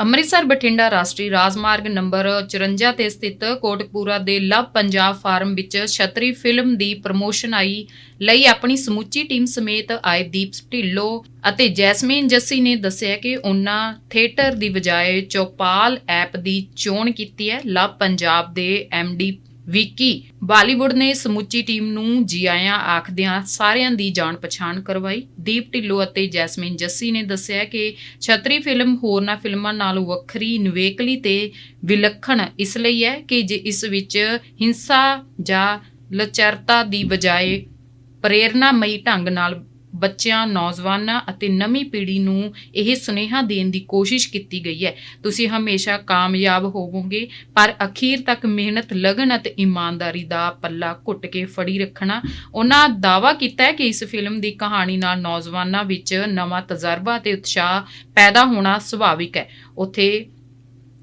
ਅੰਮ੍ਰਿਤਸਰ ਬਠਿੰਡਾ ਰਾਸ਼ਟਰੀ ਰਾਜਮਾਰਗ ਨੰਬਰ 54 ਤੇ ਸਥਿਤ ਕੋਟਕਪੂਰਾ ਦੇ ਲਵ ਪੰਜਾਬ ਫਾਰਮ ਵਿੱਚ ਛਤਰੀ ਫਿਲਮ ਦੀ ਪ੍ਰਮੋਸ਼ਨ ਆਈ ਲਈ ਆਪਣੀ ਸਮੁੱਚੀ ਟੀਮ ਸਮੇਤ ਆਏ ਦੀਪ ਢਿੱਲੋਂ ਅਤੇ ਜੈਸਮੀਨ ਜੱਸੀ ਨੇ ਦੱਸਿਆ ਕਿ ਉਹਨਾਂ ਥੀਏਟਰ ਦੀ ਬਜਾਏ ਚੌਪਾਲ ਐਪ ਦੀ ਚੋਣ ਕੀਤੀ ਹੈ। ਲਵ ਪੰਜਾਬ ਦੇ ਡੀ ਵਿੱਕੀ, ਬਾਲੀਵੁੱਡ ਨੇ ਸਮੁੱਚੀ ਟੀਮ ਨੂੰ ਜੀ ਆਇਆਂ ਆਖਦਿਆਂ ਸਾਰਿਆਂ ਦੀ ਜਾਣ ਪਛਾਣ ਕਰਵਾਈ। ਦੀਪ ਢਿੱਲੋਂ ਅਤੇ ਜੈਸਮੀਨ ਜੱਸੀ ਨੇ ਦੱਸਿਆ ਕਿ ਛਤਰੀ ਫਿਲਮ ਹੋਰਨਾਂ ਫਿਲਮਾਂ ਨਾਲੋਂ ਵੱਖਰੀ, ਨਿਵੇਕਲੀ ਤੇ ਵਿਲੱਖਣ ਇਸ ਲਈ ਹੈ ਕਿ ਜੇ ਇਸ ਵਿੱਚ ਹਿੰਸਾ ਜਾਂ ਲਚਰਤਾ ਦੀ ਬਜਾਏ ਪ੍ਰੇਰਨਾਮਈ ਢੰਗ ਨਾਲ ਬੱਚਿਆਂ, ਨੌਜਵਾਨਾਂ ਅਤੇ ਨਵੀਂ ਪੀੜ੍ਹੀ ਨੂੰ ਇਹ ਸੁਨੇਹਾ ਦੇਣ ਦੀ ਕੋਸ਼ਿਸ਼ ਕੀਤੀ ਗਈ ਹੈ। ਤੁਸੀਂ ਹਮੇਸ਼ਾ ਕਾਮਯਾਬ ਹੋਵੋਗੇ, ਪਰ ਅਖੀਰ ਤੱਕ ਮਿਹਨਤ, ਲਗਨ ਅਤੇ ਇਮਾਨਦਾਰੀ ਦਾ ਪੱਲਾ ਘੁੱਟ ਕੇ ਫੜੀ ਰੱਖਣਾ। ਉਹਨਾਂ ਦਾਅਵਾ ਕੀਤਾ ਹੈ ਕਿ ਇਸ ਫਿਲਮ ਦੀ ਕਹਾਣੀ ਨਾਲ ਨੌਜਵਾਨਾਂ ਵਿੱਚ ਨਵਾਂ ਤਜਰਬਾ ਤੇ ਉਤਸ਼ਾਹ ਪੈਦਾ ਹੋਣਾ ਸੁਭਾਵਿਕ ਹੈ। ਉੱਥੇ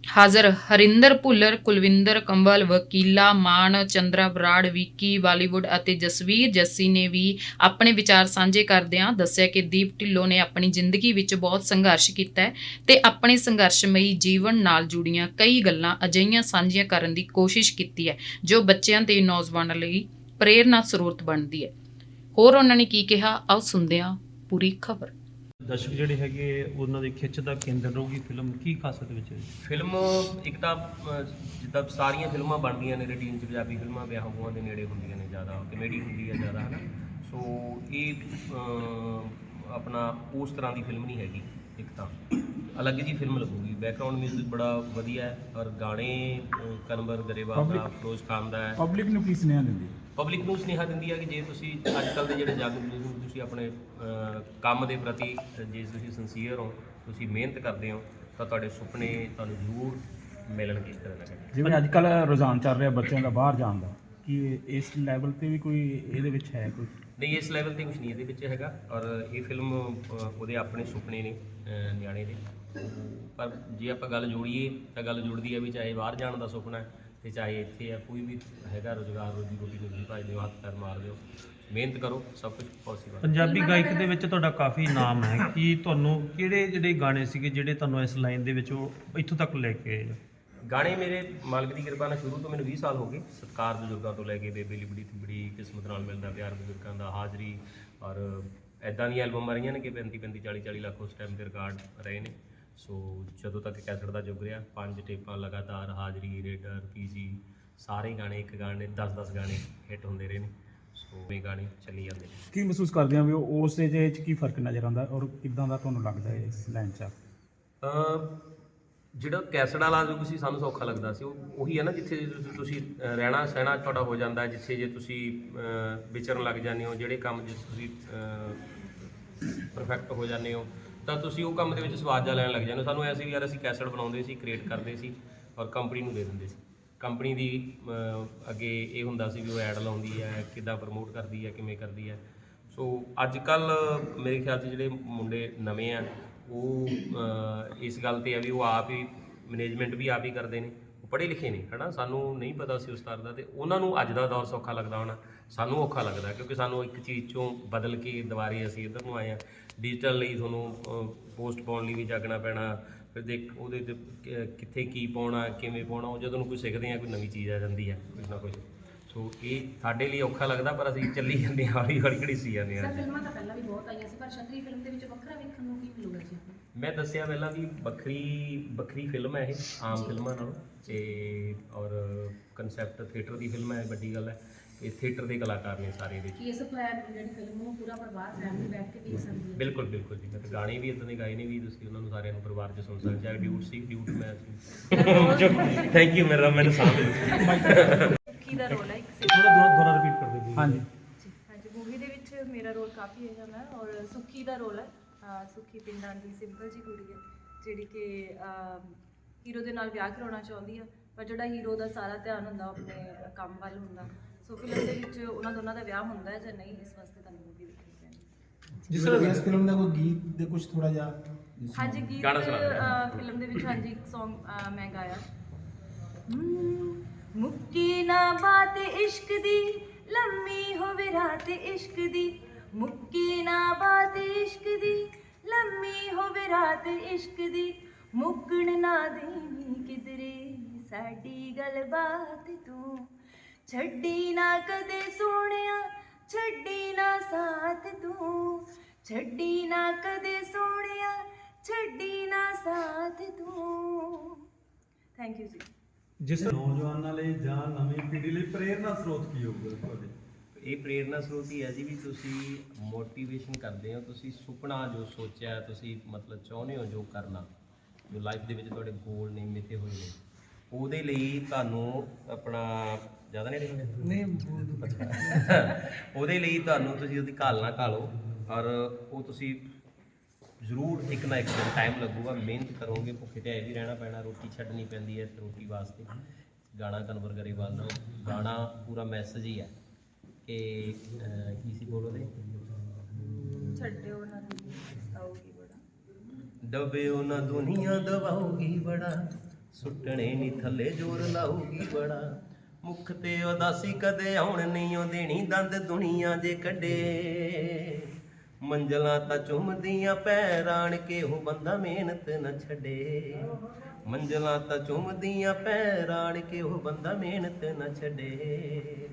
ਹਾਜ਼ਰ ਹਰਿੰਦਰ ਭੁੱਲਰ, ਕੁਲਵਿੰਦਰ ਕੰਵਲ ਵਕੀਲਾ ਮਾਨ, ਚੰਦਰਾ ਬਰਾੜ, ਵਿੱਕੀ ਬਾਲੀਵੁੱਡ ਅਤੇ ਜਸਵੀਰ ਜੱਸੀ ਨੇ ਵੀ ਆਪਣੇ ਵਿਚਾਰ ਸਾਂਝੇ ਕਰਦਿਆਂ ਦੱਸਿਆ ਕਿ ਦੀਪ ਢਿੱਲੋਂ ਨੇ ਆਪਣੀ ਜ਼ਿੰਦਗੀ ਵਿੱਚ ਬਹੁਤ ਸੰਘਰਸ਼ ਕੀਤਾ ਹੈ ਤੇ ਆਪਣੇ ਸੰਘਰਸ਼ਮਈ ਜੀਵਨ ਨਾਲ ਜੁੜੀਆਂ ਕਈ ਗੱਲਾਂ ਅਜਿਹੀਆਂ ਸਾਂਝੀਆਂ ਕਰਨ ਦੀ ਕੋਸ਼ਿਸ਼ ਕੀਤੀ ਹੈ, ਜੋ ਬੱਚਿਆਂ ਤੇ ਨੌਜਵਾਨਾਂ ਲਈ ਪ੍ਰੇਰਨਾ ਸਰੋਤ ਬਣਦੀ ਹੈ। ਹੋਰ ਉਹਨਾਂ ਨੇ ਕੀ ਕਿਹਾ? ਆਓ ਸੁਣਦੇ ਹਾਂ ਪੂਰੀ ਖਬਰ। ਦਰਸ਼ਕ ਜਿਹੜੇ ਹੈਗੇ ਉਹਨਾਂ ਦੀ ਖਿੱਚ ਦਾ ਕੇਂਦਰ ਰਹੂਗੀ ਫਿਲਮ। ਕੀ ਖਾਸਤ ਵਿੱਚ ਹੈ? ਫਿਲਮ ਇੱਕ ਤਾਂ ਅਹ, ਜਿੱਦਾਂ ਸਾਰੀਆਂ ਫਿਲਮਾਂ ਬਣਦੀਆਂ ਨੇ ਰੂਟੀਨ ਚ ਪੰਜਾਬੀ ਫਿਲਮਾਂ ਵਿਆਹਾਂ ਬੂਹਾਂ ਦੇ ਨੇੜੇ ਹੁੰਦੀਆਂ ਨੇ ਜ਼ਿਆਦਾ ਕਮੇਡੀ ਹੁੰਦੀ ਹੈ ਜ਼ਿਆਦਾ ਹਨਾ? ਸੋ ਇਹ ਅਹ, ਆਪਣਾ ਉਸ ਤਰ੍ਹਾਂ ਦੀ ਫਿਲਮ ਨਹੀਂ ਹੈਗੀ ਇੱਕ ਤਾਂ। ਅਲੱਗ ਜੀ ਫਿਲਮ ਲੱਗੂਗੀ। ਬੈਕਗ੍ਰਾਉਂਡ 뮤직 ਬੜਾ ਵਧੀਆ ਹੈ ਔਰ ਗਾਣੇ ਅਹ, ਕਨਵਰ ਗਰੇਵਾਲ ਦਾ ਫਿਰੋਜ਼ ਖਾਨ ਦਾ ਹੈ। ਪਬਲਿਕ ਨੂੰ ਕੀ ਸੁਨੇਹਾ ਦਿੰਦੀ ਪਬਲਿਕ ਨੂੰ ਸੁਨੇਹਾ ਦਿੰਦੀ ਹੈ ਕਿ ਜੇ ਤੁਸੀਂ ਅੱਜ ਕੱਲ ਦੇ ਜਿਹੜੇ ਜੱਗ ਨੂੰ ਤੁਸੀਂ ਆਪਣੇ ਅਹ, ਕੰਮ ਦੇ ਪ੍ਰਤੀ ਜੇ ਤੁਸੀਂ ਸਿੰਸੀਅਰ ਹੋ ਤੁਸੀਂ ਮਿਹਨਤ ਕਰਦੇ ਹੋ ਤਾਂ ਤੁਹਾਡੇ ਸੁਪਨੇ ਤੁਹਾਨੂੰ ਜ਼ਰੂਰ ਮਿਲਣਗੇ ਕਿਤੇ ਨਾ ਕਿਤੇ ਜਿਵੇਂ ਅੱਜ ਕੱਲ ਰੁਝਾਨ ਚੱਲ ਰਿਹਾ ਬੱਚਿਆਂ ਦਾ ਬਾਹਰ ਜਾਣ ਦਾ ਕੀ ਇਸ ਲੈਵਲ ਤੇ ਵੀ ਕੋਈ ਇਹਦੇ ਵਿੱਚ ਹੈ ਕੋਈ? ਨਹੀਂ ਇਸ ਲੈਵਲ ਤੇ ਕੁਝ ਨਹੀਂ ਇਹਦੇ ਵਿੱਚ ਹੈਗਾ ਔਰ ਇਹ ਫਿਲਮ ਅਹ, ਉਹਦੇ ਆਪਣੇ ਸੁਪਨੇ ਨੇ ਅਹ, ਨਿਆਣੇ ਦੇ। ਪਰ ਜੇ ਆਪਾਂ ਗੱਲ ਜੋੜੀਏ ਤਾਂ ਗੱਲ ਜੁੜਦੀ ਹੈ ਵੀ ਚਾਹੇ ਬਾਹਰ ਜਾਣ ਦਾ ਸੁਪਨਾ ਹੈ ਤੇ ਚਾਹੇ ਇੱਥੇ ਆ ਕੋਈ ਵੀ ਹੈਗਾ ਰੋਜ਼ਗਾਰ ਰੋਜੀ ਰੋਟੀ ਨੂੰ ਭਾਈ ਦਿਓ ਹੱਥ ਪੈਰ ਮਾਰ ਦਿਓ। ਮਿਹਨਤ ਕਰੋ ਸਭ ਕੁਝ ਪੋਸੀਬਲ ਪੰਜਾਬੀ ਗਾਇਕ ਦੇ ਵਿੱਚ ਤੁਹਾਡਾ ਕਾਫੀ ਨਾਮ ਹੈ। ਕਿ ਤੁਹਾਨੂੰ ਕਿਹੜੇ ਜਿਹੜੇ ਗਾਣੇ ਸੀਗੇ ਜਿਹੜੇ ਤੁਹਾਨੂੰ ਇਸ ਲਾਈਨ ਦੇ ਵਿੱਚ ਉਹ ਇੱਥੋਂ ਤੱਕ ਲੈ ਕੇ ਆਏ ਗਾਣੇ ਮੇਰੇ ਮਾਲਕ ਦੀ ਕਿਰਪਾ ਨਾਲ ਸ਼ੁਰੂ ਤੋਂ ਮੈਨੂੰ 20 ਸਾਲ ਹੋ ਗਏ। ਸਤਕਾਰ ਬਜ਼ੁਰਗਾਂ ਤੋਂ ਲੈ ਕੇ ਬੇਬੇ ਲਿਬੜੀ ਤਿਬੜੀ ਕਿਸਮਤ ਨਾਲ ਮਿਲਦਾ ਪਿਆਰ ਬਜ਼ੁਰਗਾਂ ਦਾ ਹਾਜ਼ਰੀ ਔਰ ਐਦਾਂ ਦੀਆਂ ਐਲਬਮਾਂ ਰਹੀਆਂ ਨੇ ਕਿ 35 35 40 40 ਲੱਖ ਉਸ ਟਾਈਮ ਦੇ ਰਿਕਾਰਡ ਰਹੇ ਨੇ। ਸੋ ਜਦੋਂ ਤੱਕ ਕੈਸਟ ਦਾ ਯੁੱਗ ਰਿਹਾ ਪੰਜ ਟੇਪਾਂ ਲਗਾਤਾਰ ਹਾਜ਼ਰੀ ਰੇਡਰ ਪੀਜੀ ਸਾਰੇ ਗਾਣੇ ਇੱਕ ਗਾਣੇ 10 10 ਗਾਣੇ ਹਿੱਟ ਹੁੰਦੇ ਰਹੇ ਨੇ। ਸੋ ਇਹ ਗਾਣੇ ਚੱਲੀ ਜਾਂਦੇ ਨੇ। ਕੀ ਮਹਿਸੂਸ ਕਰਦੇ ਆ ਵੀ ਉਹ- ਉਸ ਦੇ ਵਿੱਚ ਕੀ ਫ਼ਰਕ ਨਜ਼ਰ ਆਉਂਦਾ ਔਰ ਕਿੱਦਾਂ ਦਾ ਤੁਹਾਨੂੰ ਲੱਗਦਾ ਹੈ ਇਸ ਲਾਈਨ 'ਚ? ਜਿਹੜਾ ਕੈਸਟ ਵਾਲਾ ਜੋ ਸੀ ਸਾਨੂੰ ਸੌਖਾ ਲੱਗਦਾ ਸੀ। ਉਹ ਉਹੀ ਹੈ ਨਾ ਜਿੱਥੇ ਤੁਸੀਂ- ਤੁਸੀਂ ਰਹਿਣਾ ਸਹਿਣਾ ਤੁਹਾਡਾ ਹੋ ਜਾਂਦਾ ਹੈ, ਜਿੱਥੇ ਜੇ ਤੁਸੀਂ ਵਿਚਰਨ ਲੱਗ ਜਾਂਦੇ ਹੋ ਜਿਹੜੇ ਕੰਮ ਜਿਸ ਤੁਸੀਂ ਪਰਫੈਕਟ ਹੋ ਜਾਂਦੇ ਹੋ। ਤਾਂ ਤੁਸੀਂ ਉਹ ਕੰਮ ਦੇ ਵਿੱਚ ਸਵਾਦ ਜਾ ਲੈਣ ਲੱਗ ਜਾਂਦੇ ਹੋ। ਸਾਨੂੰ ਐਸੀ ਵੀ ਯਾਰ ਅਸੀਂ ਕੈਸਟ ਬਣਾਉਂਦੇ ਸੀ ਕ੍ਰੀਏਟ ਕਰਦੇ ਸੀ ਔਰ ਕੰਪਨੀ ਨੂੰ ਦੇ ਦਿੰਦੇ ਸੀ। ਕੰਪਨੀ ਦੀ ਅਹ, ਅੱਗੇ ਇਹ ਹੁੰਦਾ ਸੀ ਵੀ ਉਹ ਐਡ ਲਾਉਂਦੀ ਹੈ ਕਿੱਦਾਂ ਪ੍ਰਮੋਟ ਕਰਦੀ ਹੈ ਕਿਵੇਂ ਕਰਦੀ ਹੈ। ਸੋ ਅੱਜ ਕੱਲ ਮੇਰੇ ਖਿਆਲ 'ਚ ਜਿਹੜੇ ਮੁੰਡੇ ਨਵੇਂ ਆ ਉਹ ਅਹ, ਇਸ ਗੱਲ ਤੇ ਆ ਵੀ ਉਹ ਆਪ ਹੀ ਮੈਨੇਜਮੈਂਟ ਵੀ ਆਪ ਹੀ ਕਰਦੇ ਨੇ। ਉਹ ਪੜ੍ਹੇ ਲਿਖੇ ਨੇ ਹਨਾ? ਸਾਨੂੰ ਨਹੀਂ ਪਤਾ ਸੀ ਉਸ ਤਰ੍ਹਾਂ ਦਾ ਤੇ ਉਹਨਾਂ ਨੂੰ ਅੱਜ ਦਾ ਦੌਰ ਸੌਖਾ ਲੱਗਦਾ ਹੋਣਾ। ਸਾਨੂੰ ਔਖਾ ਲੱਗਦਾ ਕਿਉਂਕਿ ਸਾਨੂੰ ਇੱਕ ਚੀਜ਼ ਚੋਂ ਬਦਲ ਕੇ ਦੁਬਾਰੇ ਅਸੀਂ ਇੱਧਰ ਨੂੰ ਆਏ ਆ ਡਿਜੀਟਲ ਲਈ ਤੁਹਾਨੂੰ ਪੋਸਟ ਪਾਉਣ ਲਈ ਵੀ ਜਾਗਣਾ ਪੈਣਾ ਫਿਰ ਦੇਖ ਉਹਦੇ ਤੇ ਕਿੱਥੇ ਕੀ ਪਾਉਣਾ ਕਿਵੇਂ ਪਾਉਣਾ ਉਹ ਜਦੋਂ ਨੂੰ ਕੋਈ ਸਿੱਖਦੇ ਆ ਕੋਈ ਨਵੀਂ ਚੀਜ਼ ਆ ਜਾਂਦੀ ਹੈ ਕੁਝ ਨਾ ਕੁਝ ਸੋ ਇਹ ਸਾਡੇ ਲਈ ਔਖਾ ਲੱਗਦਾ ਪਰ ਅਸੀਂ ਚੱਲੀ ਜਾਂਦੇ ਹਾਂ ਹੌਲੀ ਹੌਲੀ ਘੜੀਸੀ ਜਾਂਦੇ ਸਰ ਹਾਂ ਫਿਲਮਾਂ ਤਾਂ ਪਹਿਲਾਂ ਵੀ ਬਹੁਤ ਆਈਆਂ ਸੀ ਪਰ ਛਤਰੀ ਫਿਲਮ ਦੇ ਵਿੱਚ ਵੱਖਰਾ ਵੇਖਣ ਨੂੰ ਕੀ ਮਿਲੂਗਾ ਜੀ? ਮੈਂ ਦੱਸਿਆ ਪਹਿਲਾਂ ਵੀ ਵੱਖਰੀ ਵੱਖਰੀ ਫਿਲਮ ਹੈ ਇਹ ਆਮ ਫਿਲਮਾਂ ਨਾਲੋਂ। ਤੇ ਔਰ ਕਨਸੈਪਟ ਥੀਏਟਰ ਦੀ ਫਿਲਮ ਹੈ ਵੱਡੀ ਗੱਲ ਹੈ। ਇਹ ਥੀਏਟਰ ਦੇ ਕਲਾਕਾਰ ਨੇ ਸਾਰੇ ਇਹਦੇ 'ਚ। ਕੀ ਇਸ ਪਲਾਨ ਜਿਹੜੀ ਫਿਲਮ ਨੂੰ ਪੂਰਾ ਪਰਿਵਾਰ ਫੈਮਿਲੀ ਬੈਠ ਕੇ ਦੇਖ ਸਕਦੀ ਹੈ ਬਿਲਕੁਲ ਬਿਲਕੁਲ ਜੀ। ਮੈਂ ਤਾਂ ਗਾਣੇ ਵੀ ਇਦਾਂ ਦੇ ਗਾਏ ਨੇ ਵੀ ਤੁਸੀਂ ਉਹਨਾਂ ਨੂੰ ਸਾਰਿਆਂ ਨੂੰ ਪਰਿਵਾਰ 'ਚ ਸੁਣ ਸਕਦੇ ਚਾਹੇ ਡਿਊਟ ਸੀ ਡਿਊਟ ਮੈਂ ਸੀ। ਥੈਂਕ ਯੂ ਮੇਰਾ ਮੈਨੂੰ ਸਾਹਮਣੇ ਕੀ ਦਾ ਰੋਲ ਹੈ ਇੱਕ ਥੋੜਾ ਦੁਬਾਰਾ ਦੁਬਾਰਾ ਰਿਪੀਟ ਕਰ ਦਿਓ ਹਾਂਜੀ। ਹਾਂਜੀ ਮੂਵੀ ਦੇ ਵਿੱਚ ਮੇਰਾ ਰੋਲ ਕਾਫੀ ਅਹਿਮ ਹੈ ਔਰ ਸੁੱਖੀ ਦਾ ਰੋਲ ਹੈ। ਅਹ ਸੁੱਖੀ ਪਿੰਡਾਂ ਦੀ ਸਿੰਪਲ ਜੀ ਕੁੜੀ ਹੈ ਜਿਹੜੀ ਕਿ ਹੀਰੋ ਦੇ ਨਾਲ ਵਿਆਹ ਕਰਾਉਣਾ ਚਾਹੁੰਦੀ ਹੈ ਪਰ ਜਿਹੜਾ ਹੀਰੋ ਦਾ ਸਾਰਾ ਧਿਆਨ ਹੁੰਦਾ ਉਹ ਆਪਣੇ ਕੰਮ ਵੱਲ ਹੁੰਦਾ। ਸੋ ਫਿਲਮ ਦੇ ਵਿੱਚ ਉਹਨਾਂ ਦੋਨਾਂ ਦਾ ਵਿਆਹ ਹੁੰਦਾ ਹੈ ਜਾਂ ਨਹੀਂ ਇਸ ਵਾਸਤੇ ਤੁਹਾਨੂੰ ਮੂਵੀ ਦੇਖਣੀ ਪੈਣੀ ਜਿਸ ਤਰ੍ਹਾਂ ਇਸ ਫਿਲਮ ਦਾ ਕੋਈ ਗੀਤ ਦੇ ਕੁਝ ਥੋੜਾ ਜਿਹਾ ਹਾਂਜੀ ਗੀਤ ਫਿਲਮ ਦੇ ਵਿੱਚ ਹਾਂਜੀ ਇੱਕ Song ਮੈਂ ਗਾਇਆ ਮੁੱਕੀ ਨਾ ਬਾਤ ਇਸ਼ਕ ਦੀ ਲੰਮੀ ਹੋਵੇ ਰਾਤ ਇਸ਼ਕ ਦੀ ਮੁੱਕੀ ਨਾ ਬਾਤ ਇਸ਼ਕ ਦੀ ਲੰਮੀ ਹੋਵੇ ਰਾਤ ਇਸ਼ਕ ਦੀ ਮੁੱਕਣ ਨਾ ਦੇਵੀਂ ਕਿਧਰੇ ਸਾਡੀ ਗੱਲਬਾਤ ਤੂੰ ਛੱਡੀ ਨਾ ਕਦੇ ਸੋਹਣਿਆ ਛੱਡੀ ਨਾ ਸਾਥ ਤੂੰ। ਛੱਡੀ ਨਾ ਕਦੇ ਸੋਹਣਿਆ ਛੱਡੀ ਨਾ ਸਾਥ ਤੂੰ। ਥੈਂਕ ਯੂ ਜੀ। ਜਿਸ ਨੌਜਵਾਨਾਂ ਲਈ ਜਾਂ ਨਵੀਂ ਪੀੜ੍ਹੀ ਲਈ ਪ੍ਰੇਰਨਾ ਸਰੋਤ ਕੀ ਹੋਊਗਾ ਤੁਹਾਡੇ? ਇਹ ਪ੍ਰੇਰਨਾ ਸਰੋਤ ਹੀ ਹੈ ਜੀ ਵੀ ਤੁਸੀਂ ਮੋਟੀਵੇਸ਼ਨ ਕਰਦੇ ਹੋ ਤੁਸੀਂ ਸੁਪਨਾ ਜੋ ਸੋਚਿਆ ਤੁਸੀਂ ਮਤਲਬ ਚਾਹੁੰਦੇ ਹੋ ਜੋ ਕਰਨਾ ਜੋ ਲਾਈਫ ਦੇ ਵਿੱਚ ਤੁਹਾਡੇ ਗੋਲ ਨੇ ਮਿੱਥੇ ਹੋਏ ਨੇ ਉਹਦੇ ਲਈ ਤੁਹਾਨੂੰ ਆਪਣਾ ਜ਼ਿਆਦਾ ਨਹੀਂ ਨਹੀਂ ਉਹਦੇ ਲਈ ਤੁਹਾਨੂੰ ਤੁਸੀਂ ਉਹਦੀ ਘਾਲ ਨਾ ਘਾਲੋ ਔਰ ਉਹ ਤੁਸੀਂ ਜ਼ਰੂਰ ਇੱਕ ਨਾ ਇੱਕ ਦਿਨ ਟਾਈਮ ਲੱਗੂਗਾ ਮਿਹਨਤ ਕਰੋਗੇ ਭੁੱਖੇ ਤੇ ਵੀ ਰਹਿਣਾ ਪੈਣਾ ਰੋਟੀ ਛੱਡਣੀ ਪੈਂਦੀ ਹੈ ਰੋਟੀ ਵਾਸਤੇ। ਗਾਣਾ ਕਨਵਰ ਕਰੇ ਬੰਦ ਗਾਣਾ ਪੂਰਾ ਮੈਸੇਜ ਹੀ ਹੈ ਕਿ ਕੀ ਸੀ ਬੋਲੋ ਦੇ ਛੱਡਿਓ ਨਾ ਤੁਸੀਂ ਆਉਗੀ ਬੜਾ। ਦਬਿਓ ਨਾ ਦੁਨੀਆ ਦਵਾਉਗੀ ਬੜਾ। ਸੁੱਟਣੇ ਨਹੀਂ ਥੱਲੇ ਜ਼ੋਰ ਲਾਉਗੀ ਬੜਾ। ਮੁਖ ਤੇ ਉਦਾਸੀ ਕਦੇ ਆਉਣ ਨਹੀਂ, ਉਹ ਦੇਣੀ ਦੰਦ ਦੁਨੀਆ ਜੇ ਕੱਢੇ। ਮੰਜ਼ਲਾਂ ਤਾਂ ਚੁੰਮਦੀਆਂ ਪੈਰਾਣ ਕੇ ਉਹ ਬੰਦਾ ਮਿਹਨਤ ਨਾ ਛੱਡੇ। ਮੰਜ਼ਲਾਂ ਤਾਂ ਚੁੰਮਦੀਆਂ ਪੈਰਾਣ ਕੇ ਉਹ ਬੰਦਾ ਮਿਹਨਤ ਨਾ ਛੱਡੇ।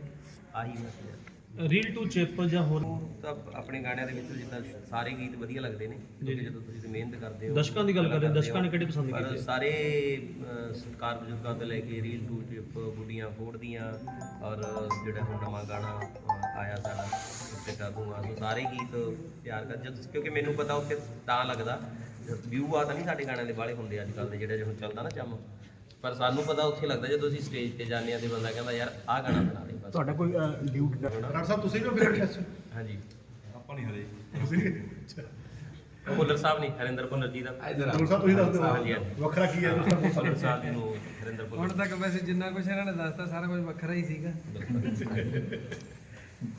ਆਹੀ ਮਸਲਾ। ਰੀਲ ਟੂ ਚਿਪ ਜਾਂ ਹੋਰ ਤਾਂ ਆਪਣੇ ਗਾਣਿਆਂ ਦੇ ਵਿੱਚ ਜਿੱਦਾਂ ਸਾਰੇ ਗੀਤ ਵਧੀਆ ਲੱਗਦੇ ਨੇ ਕਿਉਂਕਿ ਜਦੋਂ ਤੁਸੀਂ ਮਿਹਨਤ ਕਰਦੇ ਹੋ ਦਰਸ਼ਕਾਂ ਦੀ ਗੱਲ ਕਰ ਰਹੇ ਹਾਂ, ਦਰਸ਼ਕਾਂ ਨੇ ਕਿਹੜੀ ਪਸੰਦ ਪਰ ਕੀਤੀ? ਸਾਰੇ ਅਹ, ਸਰਕਾਰ ਬਜ਼ੁਰਗਾਂ ਤੋਂ ਲੈ ਕੇ ਰੀਲ ਟੂ ਟਿਪ ਗੁੱਡੀਆਂ ਫੋੜਦੀਆਂ ਔਰ ਜਿਹੜਾ ਹੁਣ ਨਵਾਂ ਗਾਣਾ ਅਹ, ਆਇਆ ਸਾਡਾ ਉੱਤੇ ਦੂੰਗਾ ਸੋ ਸਾਰੇ ਗੀਤ ਪਿਆਰ ਕਰ ਜਦ ਕਿਉਂਕਿ ਮੈਨੂੰ ਪਤਾ ਉੱਥੇ ਤਾਂ ਲੱਗਦਾ ਵਿਊ ਆ ਤਾਂ ਨਹੀਂ ਸਾਡੇ ਗਾਣਿਆਂ ਦੇ ਵਾਲੇ ਹੁੰਦੇ ਅੱਜ ਕੱਲ ਦੇ ਜਿਹੜੇ ਹੁਣ ਚੱਲਦਾ ਨਾ ਚੰਮ ਪਰ ਸਾਨੂੰ ਪਤਾ ਉੱਥੇ ਲੱਗਦਾ ਜਦੋਂ ਅਸੀਂ ਸਟੇਜ ਤੇ ਜਾਂਦੇ ਆ ਤੇ ਬੰਦਾ ਕਹਿੰਦਾ ਯਾਰ ਆਹ ਗਾਣਾ ਬਣਾ ਦੇ। ਤੁਹਾਡਾ ਕੋਈ ਡਿਊਟ ਡਾਕਟਰ ਸਾਹਿਬ ਤੁਸੀਂ ਵੀ ਇੰਡਸਟਰੀ ਹਾਂਜੀ। ਆਪਾਂ ਨਹੀਂ ਹਰੇ। ਭੁੱਲਰ ਸਾਹਿਬ ਨਹੀਂ ਹਰਿੰਦਰ ਭੁੱਲਰ ਜੀ ਦਾ। ਡਾਕਟਰ ਸਾਹਿਬ ਤੁਸੀਂ ਦੱਸ ਦਿਓ। ਹਾਂਜੀ। ਵੱਖਰਾ ਕੀ ਹੈ ਤੁਸੀਂ ਭੁੱਲਰ ਸਾਹਿਬ? ਜੀ ਨੂੰ ਹਰਿੰਦਰ ਹੁਣ ਭੁੱਲਰ ਤੱਕ ਵੈਸੇ ਜਿੰਨਾ ਕੁਝ ਇਹਨਾਂ ਨੇ ਦੱਸਤਾ ਸਾਰਾ ਕੁਝ ਵੱਖਰਾ ਹੀ ਸੀਗਾ।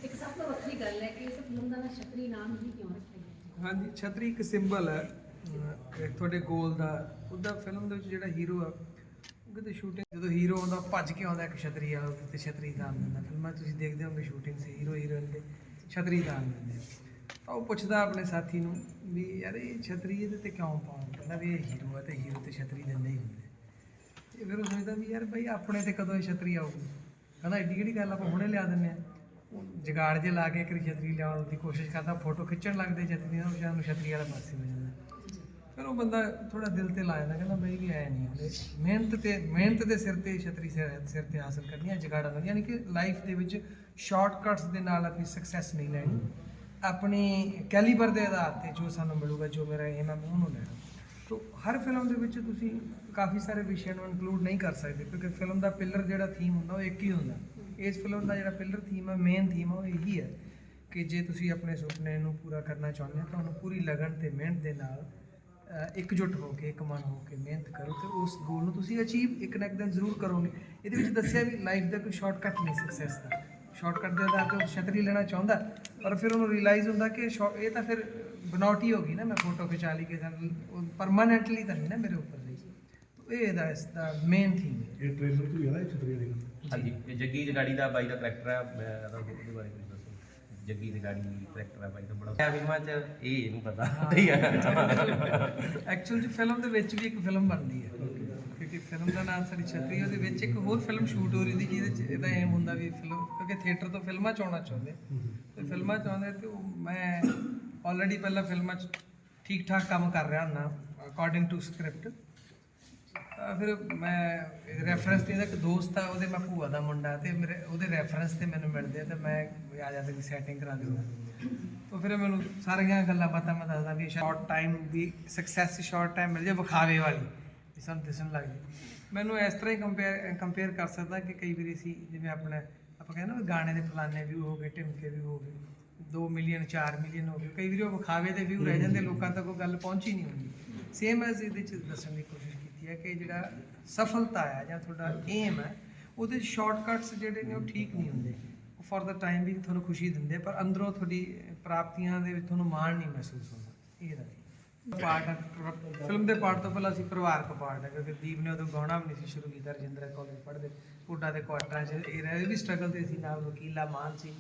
ਇੱਕ ਸਭ ਤੋਂ ਵੱਖਰੀ ਗੱਲ ਹੈ ਕਿ ਇਸ ਫਿਲਮ ਦਾ ਛਤਰੀ ਨਾਮ ਹੀ ਕਿਉਂ ਰੱਖਿਆ ਗਿਆ? ਹਾਂਜੀ ਛਤਰੀ ਇੱਕ ਸਿੰਬਲ ਹੈ। ਤੁਹਾਡੇ ਗੋਲ ਦਾ ਉਹਦਾ ਫਿਲਮ ਦੇ ਵਿੱਚ ਜਿਹੜਾ ਹੀਰੋ ਆ ਉਹ ਕਿਤੇ ਸ਼ੂਟਿੰਗ ਜਦੋਂ ਹੀਰੋ ਆਉਂਦਾ, ਭੱਜ ਕੇ ਆਉਂਦਾ ਇੱਕ ਛਤਰੀ ਵਾਲਾ ਤੇ ਛਤਰੀ ਦਾਨ ਦਿੰਦਾ ਫਿਲਮਾਂ ਤੁਸੀਂ ਦੇਖਦੇ ਹੋਗੇ ਸ਼ੂਟਿੰਗ 'ਚ ਹੀਰੋ ਹੀਰੋਇਨ ਦੇ ਛਤਰੀ ਦਾਨ ਦਿੰਦੇ ਤਾਂ ਉਹ ਪੁੱਛਦਾ ਆਪਣੇ ਸਾਥੀ ਨੂੰ ਵੀ, ਯਾਰ ਇਹ ਛਤਰੀ ਇਹਦੇ ਤੇ ਕਿਉਂ ਪਾਉਂ ਕਹਿੰਦਾ ਵੀ ਇਹ ਹੀਰੋ ਹੈ ਤੇ ਹੀਰੋ ਤੇ ਛਤਰੀ ਦਿੰਦੇ ਹੀ ਹੁੰਦੇ ਤੇ ਫਿਰ ਉਹ ਸੋਚਦਾ ਵੀ, ਯਾਰ ਬਈ ਆਪਣੇ ਤੇ ਕਦੋਂ ਇਹ ਛਤਰੀ ਆਊਗੀ? ਕਹਿੰਦਾ, ਐਡੀ ਕਿਹੜੀ ਗੱਲ ਆਪਾਂ ਹੁਣੇ ਲਿਆ ਦਿੰਨੇ ਆ। ਜਗਾੜ ਜੇ ਲਾ ਕੇ ਇੱਕ ਛਤਰੀ ਲਿਆਉਣ ਦੀ ਕੋਸ਼ਿਸ਼ ਕਰਦਾ, ਫੋਟੋ ਖਿੱਚਣ ਲੱਗਦੇ ਛਤਰੀ ਨਾਲ ਸ਼ਾਮ ਨੂੰ ਛਤਰੀ ਵਾਲਾ ਪਾਸੇ ਹੋ ਫਿਰ ਉਹ ਬੰਦਾ ਥੋੜਾ ਦਿਲ ਤੇ ਲਾ ਜਾਂਦਾ, ਕਹਿੰਦਾ ਬਈ ਵੀ ਆਇਆ ਨਹੀਂ ਹੁੰਦੇ। ਮਿਹਨਤ ਤੇ, ਮਿਹਨਤ ਦੇ ਸਿਰ ਤੇ ਛਤਰੀ ਸਿਰ ਸਿਰ ਤੇ ਹਾਸਲ ਕਰਨੀ ਹੈ ਜਗਾੜਾਂ ਨਾਲ ਯਾਨੀ ਕਿ ਲਾਈਫ ਦੇ ਵਿੱਚ ਸ਼ਾਰਟਕਟਸ ਦੇ ਨਾਲ ਆਪਣੀ ਸਕਸੈਸ ਨਹੀਂ ਲੈਣੀ। ਆਪਣੀ ਕੈਲੀਬਰ ਦੇ ਆਧਾਰ ਤੇ ਜੋ ਸਾਨੂੰ ਮਿਲੂਗਾ, ਜੋ ਮੇਰਾ ਏਮ ਹੈ ਮੈਂ ਉਹਨੂੰ ਲੈਣਾ। ਤੋ ਹਰ ਫਿਲਮ ਦੇ ਵਿੱਚ ਤੁਸੀਂ ਕਾਫੀ ਸਾਰੇ ਵਿਸ਼ਿਆਂ ਨੂੰ ਇਨਕਲੂਡ ਨਹੀਂ ਕਰ ਸਕਦੇ, ਕਿਉਂਕਿ ਫਿਲਮ ਦਾ ਪਿਲਰ ਜਿਹੜਾ ਥੀਮ ਹੁੰਦਾ, ਉਹ ਇੱਕ ਹੀ ਹੁੰਦਾ। ਇਸ ਫਿਲਮ ਦਾ ਜਿਹੜਾ ਪਿਲਰ ਥੀਮ ਹੈ ਮੇਨ ਥੀਮ ਹੈ ਉਹ ਇਹੀ ਹੈ ਕਿ ਜੇ ਤੁਸੀਂ ਆਪਣੇ ਸੁਪਨੇ ਨੂੰ ਪੂਰਾ ਕਰਨਾ ਚਾਹੁੰਦੇ ਹੋ, ਤਾਂ ਉਹਨੂੰ ਪੂਰੀ ਲਗਨ ਤੇ ਮਿਹਨਤ ਦੇ ਨਾਲ ਇਕਜੁੱਟ ਹੋ ਕੇ ਇੱਕ ਮਨ ਹੋ ਕੇ ਮਿਹਨਤ ਕਰੋ ਤੇ ਉਸ ਗੋਲ ਨੂੰ ਤੁਸੀਂ ਅਚੀਵ ਇੱਕ ਨਾ ਇੱਕ ਦਿਨ ਜ਼ਰੂਰ ਕਰੋਗੇ। ਇਹਦੇ ਵਿੱਚ ਦੱਸਿਆ ਵੀ ਲਾਈਫ ਦਾ ਕੋਈ ਸ਼ਾਰਟਕਟ ਨਹੀਂ ਸਕਸੈਸ ਦਾ। ਸ਼ਾਰਟਕਟ ਦੇ ਆਧਾਰ ਤੇ ਉਹ ਛਤਰੀ ਲੈਣਾ ਚਾਹੁੰਦਾ ਪਰ ਫਿਰ ਉਹਨੂੰ ਰਿਅਲਾਈਜ਼ ਹੁੰਦਾ ਕਿ ਇਹ ਤਾਂ ਫਿਰ ਬਨੌਟੀ ਹੋ ਗਈ ਨਾ ਮੈਂ ਫੋਟੋ ਖਿਚਾ ਲਈ ਕਿ ਪਰਮਾਨੈਂਟਲੀ ਤਾਂ ਨਹੀਂ ਨਾ ਮੇਰੇ ਉੱਪਰ ਰਹੀ ਤੋ ਇਹ ਇਹਦਾ ਇਸ ਦਾ ਮੇਨ ਥੀਮ ਹੈ। ਇਹ ਟ੍ਰੇਲਰ ਤੋਂ ਹੀ ਨਾ ਇਹ ਛਤਰੀ ਗੱਲ ਹਾਂਜੀ ਇਹ ਜੱਗੀ ਜਗਾੜੀ ਦਾ ਬਾਈ ਦਾ ਕਰੈਕਟਰ ਹੈ ਮੈਂ ਇਹਦਾ ਉਹਦੇ ਬਾਰੇ ਕੁਝ ਦੱਸੋ ਜੱਗੀ ਜਗਾੜੀ ਕਰੈਕਟਰ ਹੈ ਬਾਈ ਦਾ ਬੜਾ। ਇਹ ਫਿਲਮਾਂ 'ਚ ਇਹ ਨਹੀਂ ਪਤਾ। ਠੀਕ ਹੈ ਐਕਚੁਅਲ ਚ ਫਿਲਮ ਦੇ ਵਿੱਚ ਵੀ ਇੱਕ ਫਿਲਮ ਬਣਦੀ ਹੈ ਕਿਉਂਕਿ ਫਿਲਮ ਦਾ ਨਾਮ ਸਾਡੀ ਛਤਰੀ ਉਹਦੇ ਵਿੱਚ ਇੱਕ ਹੋਰ ਫਿਲਮ ਸ਼ੂਟ ਹੋ ਰਹੀ ਸੀ, ਜਿਹਦੇ ਚ ਇਹਦਾ ਐਮ ਹੁੰਦਾ ਵੀ ਫਿਲਮ ਕਿਉਂਕਿ ਥੀਏਟਰ ਤੋਂ ਫਿਲਮਾਂ ਚ ਚਾਹੁੰਦੇ। ਤੇ ਫਿਲਮਾਂ ਚ ਤੇ ਮੈਂ ਆਲਰੇਡੀ ਪਹਿਲਾਂ ਫਿਲਮਾਂ ਚ ਠੀਕ ਠਾਕ ਕੰਮ ਕਰ ਰਿਹਾ ਹੁੰਦਾ ਅਕੋਰਡਿੰਗ ਟੂ ਸਕ੍ਰਿਪਟ ਫਿਰ ਮੈਂ ਰੈਫਰੈਂਸ ਤੇ ਇਹਦਾ ਇੱਕ ਦੋਸਤ ਆ, ਉਹਦੇ ਮੈਂ ਭੂਆ ਦਾ ਮੁੰਡਾ ਤੇ ਮੇਰੇ ਉਹਦੇ ਰੈਫਰੈਂਸ ਤੇ ਮੈਨੂੰ ਮਿਲਦੇ ਆ ਤੇ ਮੈਂ ਵੀ ਆ ਜਾਂਦੇ ਵੀ ਸੈਟਿੰਗ ਕਰਾ ਦਿੰਦਾ। ਤਾਂ ਫਿਰ ਮੈਨੂੰ ਸਾਰੀਆਂ ਗੱਲਾਂ ਬਾਤਾਂ ਮੈਂ ਦੱਸਦਾ ਵੀ ਸ਼ਾਰਟ ਟਾਈਮ ਦੀ ਸਕਸੈਸ ਸ਼ਾਰਟ ਟਾਈਮ ਮਿਲ ਜਾਏ ਵਿਖਾਵੇ ਵਾਲੀ, ਵੀ ਸਾਨੂੰ ਦਿਸਣ ਲੱਗ ਜਾਏ ਮੈਨੂੰ ਇਸ ਤਰ੍ਹਾਂ ਹੀ ਕੰਪੇਅਰ ਕੰਪੇਅਰ ਕਰ ਸਕਦਾ ਕਿ ਕਈ ਵਾਰੀ ਅਸੀਂ ਜਿਵੇਂ ਆਪਣਾ, ਆਪਾਂ ਕਹਿੰਦੇ ਨਾ ਵੀ ਗਾਣੇ ਦੇ ਫਲਾਣੇ ਵਿਊ ਹੋ ਗਏ, ਢਿਮਕੇ ਵੀ ਹੋ ਗਏ 2 ਮਿਲੀਅਨ 4 ਮਿਲੀਅਨ ਹੋ ਗਏ, ਕਈ ਵਾਰੀ ਉਹ ਵਿਖਾਵੇ ਦੇ ਵਿਊ ਰਹਿ ਜਾਂਦੇ, ਲੋਕਾਂ ਤੱਕ ਉਹ ਗੱਲ ਪਹੁੰਚੀ ਨਹੀਂ ਹੁੰਦੀ। ਸੇਮ ਐਜ਼ ਇਹਦੇ ਚ ਦੱਸਣ ਦੀ ਕੋਸ਼ਿਸ਼ ਕੀਤੀ ਹੈ ਕਿ ਜਿਹੜਾ ਸਫਲਤਾ ਹੈ ਜਾਂ ਤੁਹਾਡਾ ਏਮ ਹੈ ਉਹਦੇ ਸ਼ਾਰਟਕਟਸ ਜਿਹੜੇ ਨੇ ਉਹ ਠੀਕ ਨਹੀਂ ਹੁੰਦੇ। ਉਹ ਫॉर ਦਾ ਟਾਈਮ ਵੀ ਤੁਹਾਨੂੰ ਖੁਸ਼ੀ ਦਿੰਦੇ ਆ, ਪਰ ਅੰਦਰੋਂ ਤੁਹਾਡੀ ਪ੍ਰਾਪਤੀਆਂ ਦੇ ਵਿੱਚ ਤੁਹਾਨੂੰ ਮਾਣ ਨਹੀਂ ਮਹਿਸੂਸ ਹੁੰਦਾ। ਇਹ ਦਾ ਪਾਰਟ ਫਿਲਮ ਦੇ ਪਾਰਟ ਤੋਂ ਪਹਿਲਾਂ ਅਸੀਂ ਪਰਿਵਾਰਕ ਪਾਰਟ ਹੈ ਕਿਉਂਕਿ ਦੀਪ ਨੇ ਉਦੋਂ ਗਾਉਣਾ ਵੀ ਨਹੀਂ ਸੀ ਸ਼ੁਰੂ ਕੀਤਾ ਰਜਿੰਦਰਾ ਕਾਲਜ ਪੜ੍ਹਦੇ ਕੋਟਾ ਦੇ ਕੁਆਟਰਾਂ 'ਚ ਇਹ ਰਹਿ ਵੀ ਸਟਰਗਲ ਤੇ ਸੀ ਨਾਲ ਵਕੀਲਾ ਮਾਨ ਸੀ।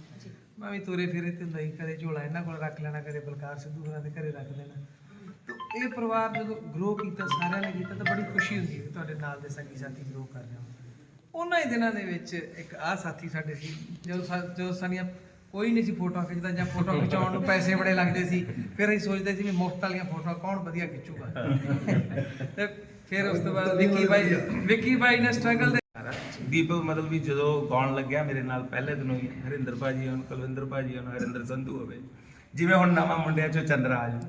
ਮੈਂ ਵੀ ਤੁਰੇ ਫਿਰੇ ਤੇ ਹੁੰਦਾ ਕਦੇ ਝੋਲਾ ਇਹਨਾਂ ਕੋਲ ਰੱਖ ਲੈਣਾ ਕਦੇ ਬਲਕਾਰ ਸਿੱਧੂ ਹੋਰਾਂ ਦੇ ਘਰੇ ਰੱਖ ਦੇਣਾ। ਤਾਂ ਇਹ ਪਰਿਵਾਰ ਜਦੋਂ ਗਰੋ ਕੀਤਾ, ਸਾਰਿਆਂ ਨੇ ਕੀਤਾ, ਤਾਂ ਬੜੀ ਖੁਸ਼ੀ ਹੁੰਦੀ ਹੈ ਤੁਹਾਡੇ ਨਾਲ ਦੇ ਸੰਗੀ ਸਾਥੀ ਗਰੋ ਕਰ ਰਹੇ ਹੋ। ਉਹਨਾਂ ਹੀ ਦਿਨਾਂ ਦੇ ਵਿੱਚ ਇੱਕ ਆਹ ਸਾਥੀ ਸਾਡੇ ਸੀ, ਜਦੋਂ ਸਾ- ਜਦੋਂ ਸਾਡੀਆਂ ਕੋਈ ਨਹੀਂ ਸੀ ਫੋਟੋਆਂ ਖਿੱਚਦਾ ਜਾਂ ਫੋਟੋ ਖਿਚਾਉਣ ਨੂੰ ਪੈਸੇ ਬੜੇ ਲੱਗਦੇ ਸੀ, ਫਿਰ ਅਸੀਂ ਸੋਚਦੇ ਸੀ ਵੀ ਮੁਫਤ ਵਾਲੀਆਂ ਫੋਟੋਆਂ ਕੌਣ ਵਧੀਆ ਖਿੱਚੂਗਾ। ਤੇ ਫਿਰ ਉਸ ਤੋਂ ਬਾਅਦ ਵਿੱਕੀ ਬਾਈ ਵਿੱਕੀ ਬਾਈ ਨੇ ਸਟਰਗਲ ਦੇ ਦੀਪਕ ਮਤਲਬ ਵੀ ਜਦੋਂ ਗਾਉਣ ਲੱਗਿਆ ਮੇਰੇ ਨਾਲ ਪਹਿਲੇ ਦਿਨੋਂ ਹੀ, ਹਰਿੰਦਰ ਭਾਜੀ ਹੋਣ, ਕੁਲਵਿੰਦਰ ਭਾਜੀ ਹਨ ਹਰਿੰਦਰ ਸੰਧੂ ਹੋਵੇ, ਜਿਵੇਂ ਹੁਣ ਨਵਾਂ ਮੁੰਡਿਆਂ ਚੋਂ ਚੰਦਰਾ ਆ ਜੀ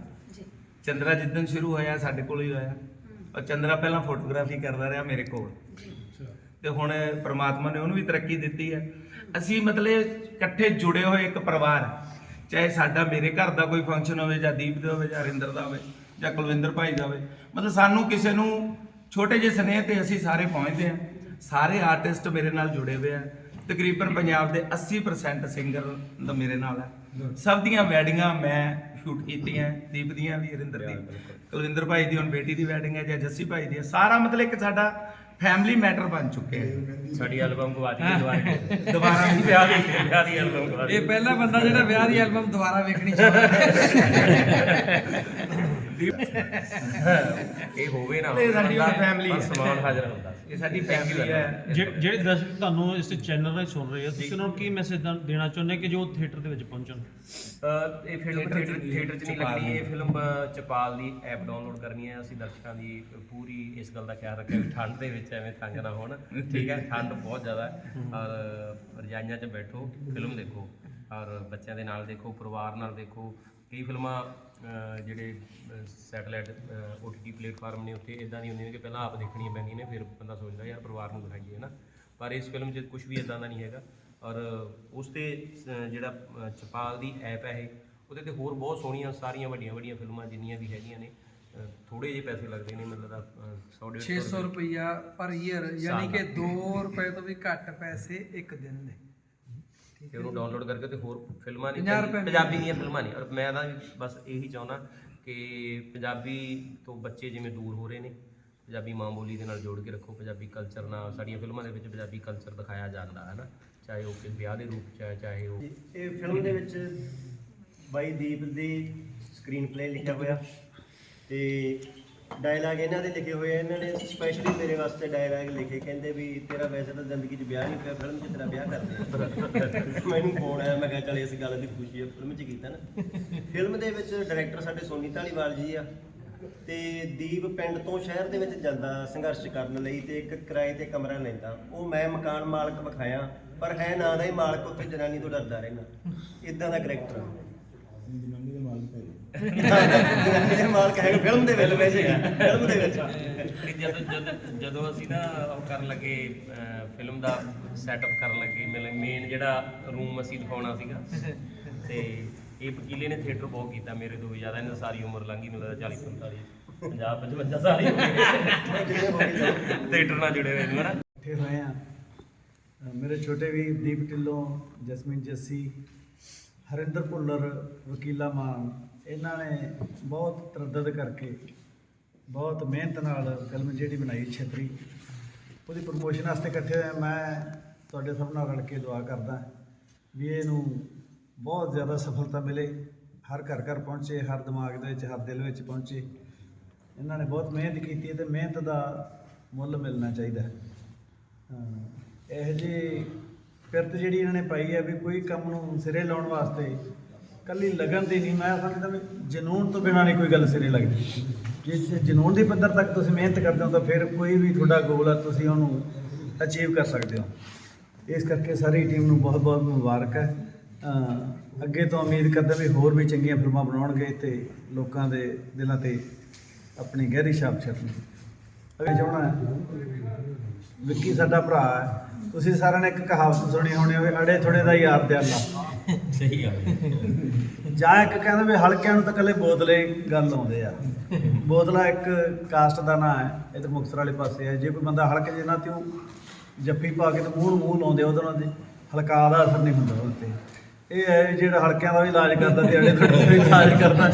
ਚੰਦਰਾ ਜਿੱਦਣ ਸ਼ੁਰੂ ਹੋਇਆ ਸਾਡੇ ਕੋਲ ਹੀ ਹੋਇਆ। ਔਰ ਚੰਦਰਾ ਪਹਿਲਾਂ ਫੋਟੋਗ੍ਰਾਫੀ ਕਰਦਾ ਰਿਹਾ ਮੇਰੇ ਕੋਲ। ਤੇ ਹੁਣ ਪ੍ਰਮਾਤਮਾ ਨੇ ਉਹਨੂੰ ਵੀ ਤਰੱਕੀ ਦਿੱਤੀ ਹੈ। ਅਸੀਂ ਮਤਲਬ ਇਕੱਠੇ ਜੁੜੇ ਹੋਏ ਇੱਕ ਪਰਿਵਾਰ ਹਾਂ। ਚਾਹੇ ਸਾਡਾ ਮੇਰੇ ਘਰ ਦਾ ਕੋਈ ਫੰਕਸ਼ਨ ਹੋਵੇ ਜਾਂ ਦੀਪ ਦਾ ਹੋਵੇ ਜਾਂ ਹਰਿੰਦਰ ਦਾ ਹੋਵੇ ਜਾਂ ਕੁਲਵਿੰਦਰ ਭਾਈ ਦਾ ਹੋਵੇ ਮਤਲਬ ਸਾਨੂੰ ਕਿਸੇ ਨੂੰ ਛੋਟੇ ਜਿਹੇ ਸਨੇਹ ਤੇ ਅਸੀਂ ਸਾਰੇ ਪਹੁੰਚਦੇ ਹਾਂ। ਸਾਰੇ ਆਰਟਿਸਟ ਮੇਰੇ ਨਾਲ ਜੁੜੇ ਹੋਏ ਆ। ਤਕਰੀਬਨ ਪੰਜਾਬ ਦੇ 80% ਸਿੰਗਰ ਦਾ ਮੇਰੇ ਨਾਲ ਹੈ। ਸਭ ਦੀਆਂ ਵੈਡਿੰਗਾਂ ਮੈਂ ਸ਼ੂਟ ਕੀਤੀਆਂ ਦੀਪ ਦੀਆਂ ਵੀ ਹਰਿੰਦਰ ਦੀ। ਕੁਲਵਿੰਦਰ ਭਾਈ ਦੀ ਹੁਣ ਬੇਟੀ ਦੀ ਵੈਡਿੰਗ ਹੈ ਜਾਂ ਜੱਸੀ ਭਾਈ ਦੀ ਹੈ ਸਾਰਾ ਮਤਲਬ ਇੱਕ ਸਾਡਾ ਫੈਮਿਲੀ ਮੈਟਰ ਬਣ ਚੁੱਕਿਆ ਹੈ। ਸਾਡੀ ਐਲਬਮ ਗਵਾ ਦਿੱਤੀ ਦੁਬਾਰਾ। ਦੁਬਾਰਾ ਵੀ ਵਿਆਹ ਦੀ ਵਿਆਹ ਦੀ ਐਲਬਮ ਗਵਾ ਇਹ ਪਹਿਲਾ ਬੰਦਾ ਜਿਹੜਾ ਵਿਆਹ ਦੀ ਐਲਬਮ ਦੁਬਾਰਾ ਵੇਖਣੀ ਚਾਹੁੰਦਾ ਇਹ ਹੋਵੇ ਨਾ ਇਹ ਸਾਡੀ ਬੰਦਾ family ਹੈ। ਬਸ ਸਮਾਨ ਹਾਜ਼ਰ ਹੁੰਦਾ। ਸੀ ਇਹ ਸਾਡੀ ਫੈਮਿਲੀ ਹੈ। ਜਿ- ਜਿਹੜੇ ਦਰਸ਼ਕ ਤੁਹਾਨੂੰ ਇਸ ਚੈਨਲ ਰਾਹੀਂ ਸੁਣ ਰਹੇ ਆ ਤੁਸੀਂ ਉਹਨਾਂ ਨੂੰ ਕੀ ਮੈਸੇਜ ਦੇਣਾ ਚਾਹੁੰਦੇ ਕਿ ਜੋ ਥੀਏਟਰ ਦੇ ਵਿੱਚ ਪਹੁੰਚਣ? ਅਹ ਇਹ ਫਿਲਮ ਥੀਏਟਰ 'ਚ ਨਹੀਂ ਚਪਾਲ ਲੱਗਣੀ ਇਹ। ਫਿਲਮ ਅਹ, ਚਪਾਲ ਦੀ ਐਪ ਡਾਊਨਲੋਡ ਕਰਨੀ ਹੈ। ਅਸੀਂ ਦਰਸ਼ਕਾਂ ਦੀ ਪੂਰੀ ਇਸ ਗੱਲ ਦਾ ਖਿਆਲ ਰੱਖਿਆ ਵੀ ਠੰਡ ਦੇ ਵਿੱਚ ਐਵੇਂ ਤੰਗ ਨਾ ਹੋਣ। ਠੀਕ ਹੈ ਠੰਡ ਬਹੁਤ ਜ਼ਿਆਦਾ ਹੈ। ਔਰ ਰਜਾਈਆਂ 'ਚ ਬੈਠੋ ਫਿਲਮ ਦੇਖੋ। ਔਰ ਬੱਚਿਆਂ ਦੇ ਨਾਲ ਦੇਖੋ ਪਰਿਵਾਰ ਨਾਲ ਦੇਖੋ। ਕਈ ਫਿਲਮਾਂ ਜਿਹੜੇ ਸੈਟਲਾਈਟ OTT ਪਲੇਟਫਾਰਮ ਨੇ ਉੱਥੇ ਇਦਾਂ ਦੀ ਹੁੰਦੀਆਂ ਨੇ ਕਿ ਪਹਿਲਾਂ ਆਪ ਦੇਖਣੀਆਂ ਪੈਂਦੀਆਂ ਨੇ ਫਿਰ ਬੰਦਾ ਸੋਚਦਾ ਯਾਰ ਪਰਿਵਾਰ ਨੂੰ ਦਿਖਾਈਏ ਨਾ ਪਰ ਇਸ ਫਿਲਮ 'ਚ ਕੁਝ ਵੀ ਇਦਾਂ ਦਾ ਨਹੀਂ ਹੈਗਾ। ਔਰ ਉਸ ਤੇ ਜਿਹੜਾ ਚਪਾਲ ਦੀ ਐਪ ਹੈ ਇਹ ਉਹਦੇ ਤੇ ਹੋਰ ਬਹੁਤ ਸੋਹਣੀਆਂ ਸਾਰੀਆਂ ਵੱਡੀਆਂ ਵੱਡੀਆਂ ਫਿਲਮਾਂ ਜਿੰਨੀਆਂ ਵੀ ਹੈਗੀਆਂ ਨੇ ਥੋੜੇ ਜਿਹੇ ਪੈਸੇ ਲੱਗਦੇ ਨੇ ਮਤਲਬ ਦਾ 100 600 ਰੁਪਈਆ ਪਰ ਈਅਰ ਯਾਨੀ ਕਿ 2 ਰੁਪਏ ਤੋਂ ਵੀ ਘੱਟ ਪੈਸੇ ਇੱਕ ਦਿਨ ਦੇ। ਤੇ ਉਹਨੂੰ ਡਾਊਨਲੋਡ ਕਰਕੇ ਤੇ ਹੋਰ ਫਿਲਮਾਂ ਨੇ 50 ਰੁਪਏ ਪੰਜਾਬੀ ਦੀਆਂ ਫਿਲਮਾਂ ਨੇ ਔਰ ਮੈਂ ਤਾਂ ਬਸ ਇਹੀ ਚਾਹੁੰਦਾ ਕਿ ਪੰਜਾਬੀ ਤੋਂ ਬੱਚੇ ਜਿਵੇਂ ਦੂਰ ਹੋ ਰਹੇ ਨੇ ਪੰਜਾਬੀ ਮਾਂ ਬੋਲੀ ਦੇ ਨਾਲ ਜੋੜ ਕੇ ਰੱਖੋ ਪੰਜਾਬੀ ਕਲਚਰ ਨਾਲ ਸਾਡੀਆਂ ਫਿਲਮਾਂ ਦੇ ਵਿੱਚ ਪੰਜਾਬੀ ਕਲਚਰ ਦਿਖਾਇਆ ਜਾਂਦਾ ਹੈ ਨਾ? ਚਾਹੇ ਉਹ ਕਿ ਵਿਆਹ ਦੇ ਰੂਪ ਚ ਹੈ ਚਾਹੇ ਉਹ ਇਹ ਫਿਲਮ ਦੇ ਵਿੱਚ ਬਾਈ ਦੀਪ ਦੀ ਸਕਰੀਨ ਪਲੇ ਲਿਖਿਆ ਹੋਇਆ। ਤੇ ਡਾਇਲਾਗ ਇਹਨਾਂ ਦੇ ਲਿਖੇ ਹੋਏ ਆ। ਇਹਨਾਂ ਨੇ ਸਪੈਸ਼ਲੀ ਮੇਰੇ ਵਾਸਤੇ ਡਾਇਲਾਗ ਲਿਖੇ। ਕਹਿੰਦੇ ਵੀ ਤੇਰਾ ਵੈਸੇ ਤਾਂ ਜ਼ਿੰਦਗੀ 'ਚ ਵਿਆਹ ਨਹੀਂ ਪਿਆ ਫਿਲਮ 'ਚ ਤੇਰਾ ਵਿਆਹ ਕਰਦੇ ਆ। ਮੈਨੂੰ ਫੋਨ ਆਇਆ, ਮੈਂ ਕਿਹਾ ਚੱਲ ਇਸ ਗੱਲ ਦੀ ਖੁਸ਼ੀ ਹੈ ਫਿਲਮ 'ਚ ਕੀਤਾ ਨਾ। ਫਿਲਮ ਦੇ ਵਿੱਚ ਡਾਇਰੈਕਟਰ ਸਾਡੇ ਸੋਨੀ ਧਾਲੀਵਾਲ ਜੀ ਆ ਤੇ ਦੀਪ ਪਿੰਡ ਤੋਂ ਸ਼ਹਿਰ ਦੇ ਵਿੱਚ ਜਾਂਦਾ ਸੰਘਰਸ਼ ਕਰਨ ਲਈ ਤੇ ਇੱਕ ਕਿਰਾਏ ਤੇ ਕਮਰਾ ਲੈਂਦਾ। ਉਹ ਮੈਂ ਮਕਾਨ ਮਾਲਕ ਵਿਖਾਇਆ, ਪਰ ਹੈ ਨਾ ਦਾ ਹੀ ਮਾਲਕ, ਉੱਥੇ ਜਨਾਨੀ ਤੋਂ ਡਰਦਾ ਰਹਿੰਦਾ। ਇਦਾਂ ਦਾ ਕਰੈਕਟਰ ਜਨਾਨੀ ਦੇ ਮਾਲਕ ਹੈਗਾ ਫਿਲਮ ਦੇ ਵਿੱਚ ਵੈਸੇ ਫਿਲਮ ਦੇ ਵਿੱਚ ਤੇ ਜਦੋਂ ਜਦੋਂ ਜਦੋਂ ਅਸੀਂ ਨਾ ਉਹ ਕਰਨ ਲੱਗੇ ਫਿਲਮ ਦਾ ਸੈਟਅਪ ਕਰਨ ਲੱਗੇ ਮੇਨ ਜਿਹੜਾ ਰੂਮ ਅਸੀਂ ਦਿਖਾਉਣਾ ਸੀਗਾ ਤੇ ਇਹ ਵਕੀਲੇ ਨੇ ਥੀਏਟਰ ਬਹੁਤ ਕੀਤਾ ਮੇਰੇ ਤੋਂ ਵੀ ਜ਼ਿਆਦਾ ਇਹਨਾਂ ਸਾਰੀ ਉਮਰ ਲੰਘੀ ਨੂੰ ਲੱਗਦਾ 40 45 50 55 ਸਾਲ ਹੀ ਹੋ ਗਏ ਥੀਏਟਰ ਨਾਲ ਜੁੜੇ ਹੋਏ ਨੂੰ, ਹਨਾ? ਇਕੱਠੇ ਹੋਏ ਆ। ਮੇਰੇ ਛੋਟੇ ਵੀ ਦੀਪ ਢਿੱਲੋਂ, ਜਸਮੀਨ ਜੱਸੀ ਹਰਿੰਦਰ ਭੁੱਲਰ ਵਕੀਲਾ ਮਾਨ ਇਹਨਾਂ ਨੇ ਬਹੁਤ ਤਰੱਦਦ ਕਰਕੇ ਬਹੁਤ ਮਿਹਨਤ ਨਾਲ ਫਿਲਮ ਜਿਹੜੀ ਬਣਾਈ ਛਤਰੀ ਉਹਦੀ ਪ੍ਰਮੋਸ਼ਨ ਵਾਸਤੇ ਇਕੱਠੇ ਹੋਏ ਮੈਂ ਤੁਹਾਡੇ ਸਭ ਨਾਲ ਰਲ ਕੇ ਦੁਆ ਕਰਦਾ ਵੀ ਇਹਨੂੰ ਬਹੁਤ ਜ਼ਿਆਦਾ ਸਫਲਤਾ ਮਿਲੇ ਹਰ ਘਰ ਘਰ ਪਹੁੰਚੇ ਹਰ ਦਿਮਾਗ ਦੇ ਵਿੱਚ ਹਰ ਦਿਲ ਵਿੱਚ ਪਹੁੰਚੇ। ਇਹਨਾਂ ਨੇ ਬਹੁਤ ਮਿਹਨਤ ਕੀਤੀ ਹੈ ਤੇ ਮਿਹਨਤ ਦਾ ਮੁੱਲ ਮਿਲਣਾ ਚਾਹੀਦਾ। ਹੈ ਹਾਂ, ਇਹੋ ਜਿਹੀ ਫਿਰਤ ਜਿਹੜੀ ਇਹਨਾਂ ਨੇ ਪਾਈ ਹੈ ਵੀ ਕੋਈ ਕੰਮ ਨੂੰ ਸਿਰੇ ਲਾਉਣ ਵਾਸਤੇ ਕੱਲੀ ਲਗਨ ਦੀ ਨਹੀਂ, ਮੈਂ ਸਮਝਦਾ ਵੀ ਜਨੂਨ ਤੋਂ ਬਿਨਾਂ ਨਹੀਂ ਕੋਈ ਗੱਲ ਸਿਰੇ ਲੱਗਦੀ। ਜੇ ਜੇ ਜਨੂਨ ਦੀ ਪੱਧਰ ਤੱਕ ਤੁਸੀਂ ਮਿਹਨਤ ਕਰਦੇ ਹੋ ਤਾਂ ਫਿਰ ਕੋਈ ਵੀ ਤੁਹਾਡਾ ਗੋਲ ਆ, ਤੁਸੀਂ ਉਹਨੂੰ ਅਚੀਵ ਕਰ ਸਕਦੇ ਹੋ। ਇਸ ਕਰਕੇ ਸਾਰੀ ਟੀਮ ਨੂੰ ਬਹੁਤ ਬਹੁਤ ਮੁਬਾਰਕ ਹੈ। ਅੱਗੇ ਤੋਂ ਉਮੀਦ ਕਰਦਾ ਵੀ ਹੋਰ ਵੀ ਚੰਗੀਆਂ ਫਿਲਮਾਂ ਬਣਾਉਣਗੇ ਤੇ ਲੋਕਾਂ ਦੇ ਦਿਲਾਂ ਤੇ ਆਪਣੀ ਗਹਿਰੀ ਛਾਪ ਛੱਡਣਗੇ ਅੱਗੇ ਚਾਹਣਾ ਵਿੱਕੀ ਸਾਡਾ ਭਰਾ ਹੈ। ਤੁਸੀਂ ਸਾਰਿਆਂ ਨੇ ਇੱਕ ਕਹਾਵਤ ਸੁਣੀ ਹੋਣੀ ਹੋਵੇ ਅੜੇ ਥੋੜੇ ਦਾ ਯਾਰ ਦਿਆਲਾ ਸਹੀ ਗੱਲ ਜਾਂ ਇੱਕ ਕਹਿੰਦਾ ਵੀ ਹਲਕਿਆਂ ਨੂੰ ਤਾਂ ਕੱਲੇ ਬੋਤਲੇ ਗੱਲ ਆਉਂਦੇ ਆ। ਬੋਤਲਾ ਇੱਕ ਕਾਸਟ ਦਾ ਨਾਂ ਹੈ ਇਧਰ ਮੁਕਤਸਰ ਵਾਲੇ ਪਾਸੇ ਹੈ ਜੇ ਕੋਈ ਬੰਦਾ ਹਲਕੇ ਜੇ ਨਾ ਤੇ ਉਹ ਜੱਫੀ ਪਾ ਕੇ ਤੇ ਮੂੰਹ ਨੂੰ ਮੂੰਹ ਲਾਉਂਦੇ ਉਹਦੇ ਨਾਲ ਦੀ ਹਲਕਾ ਦਾ ਅਸਰ ਨਹੀਂ ਹੁੰਦਾ ਉਹਦੇ ਤੇ। ਇਹ ਹੈ ਜਿਹੜਾ ਹਲਕਿਆਂ ਦਾ ਵੀ ਇਲਾਜ ਕਰਦਾ ਤੇ ਅੜੇ ਥੋੜੇ ਦਾ ਵੀ ਇਲਾਜ ਕਰਦਾ।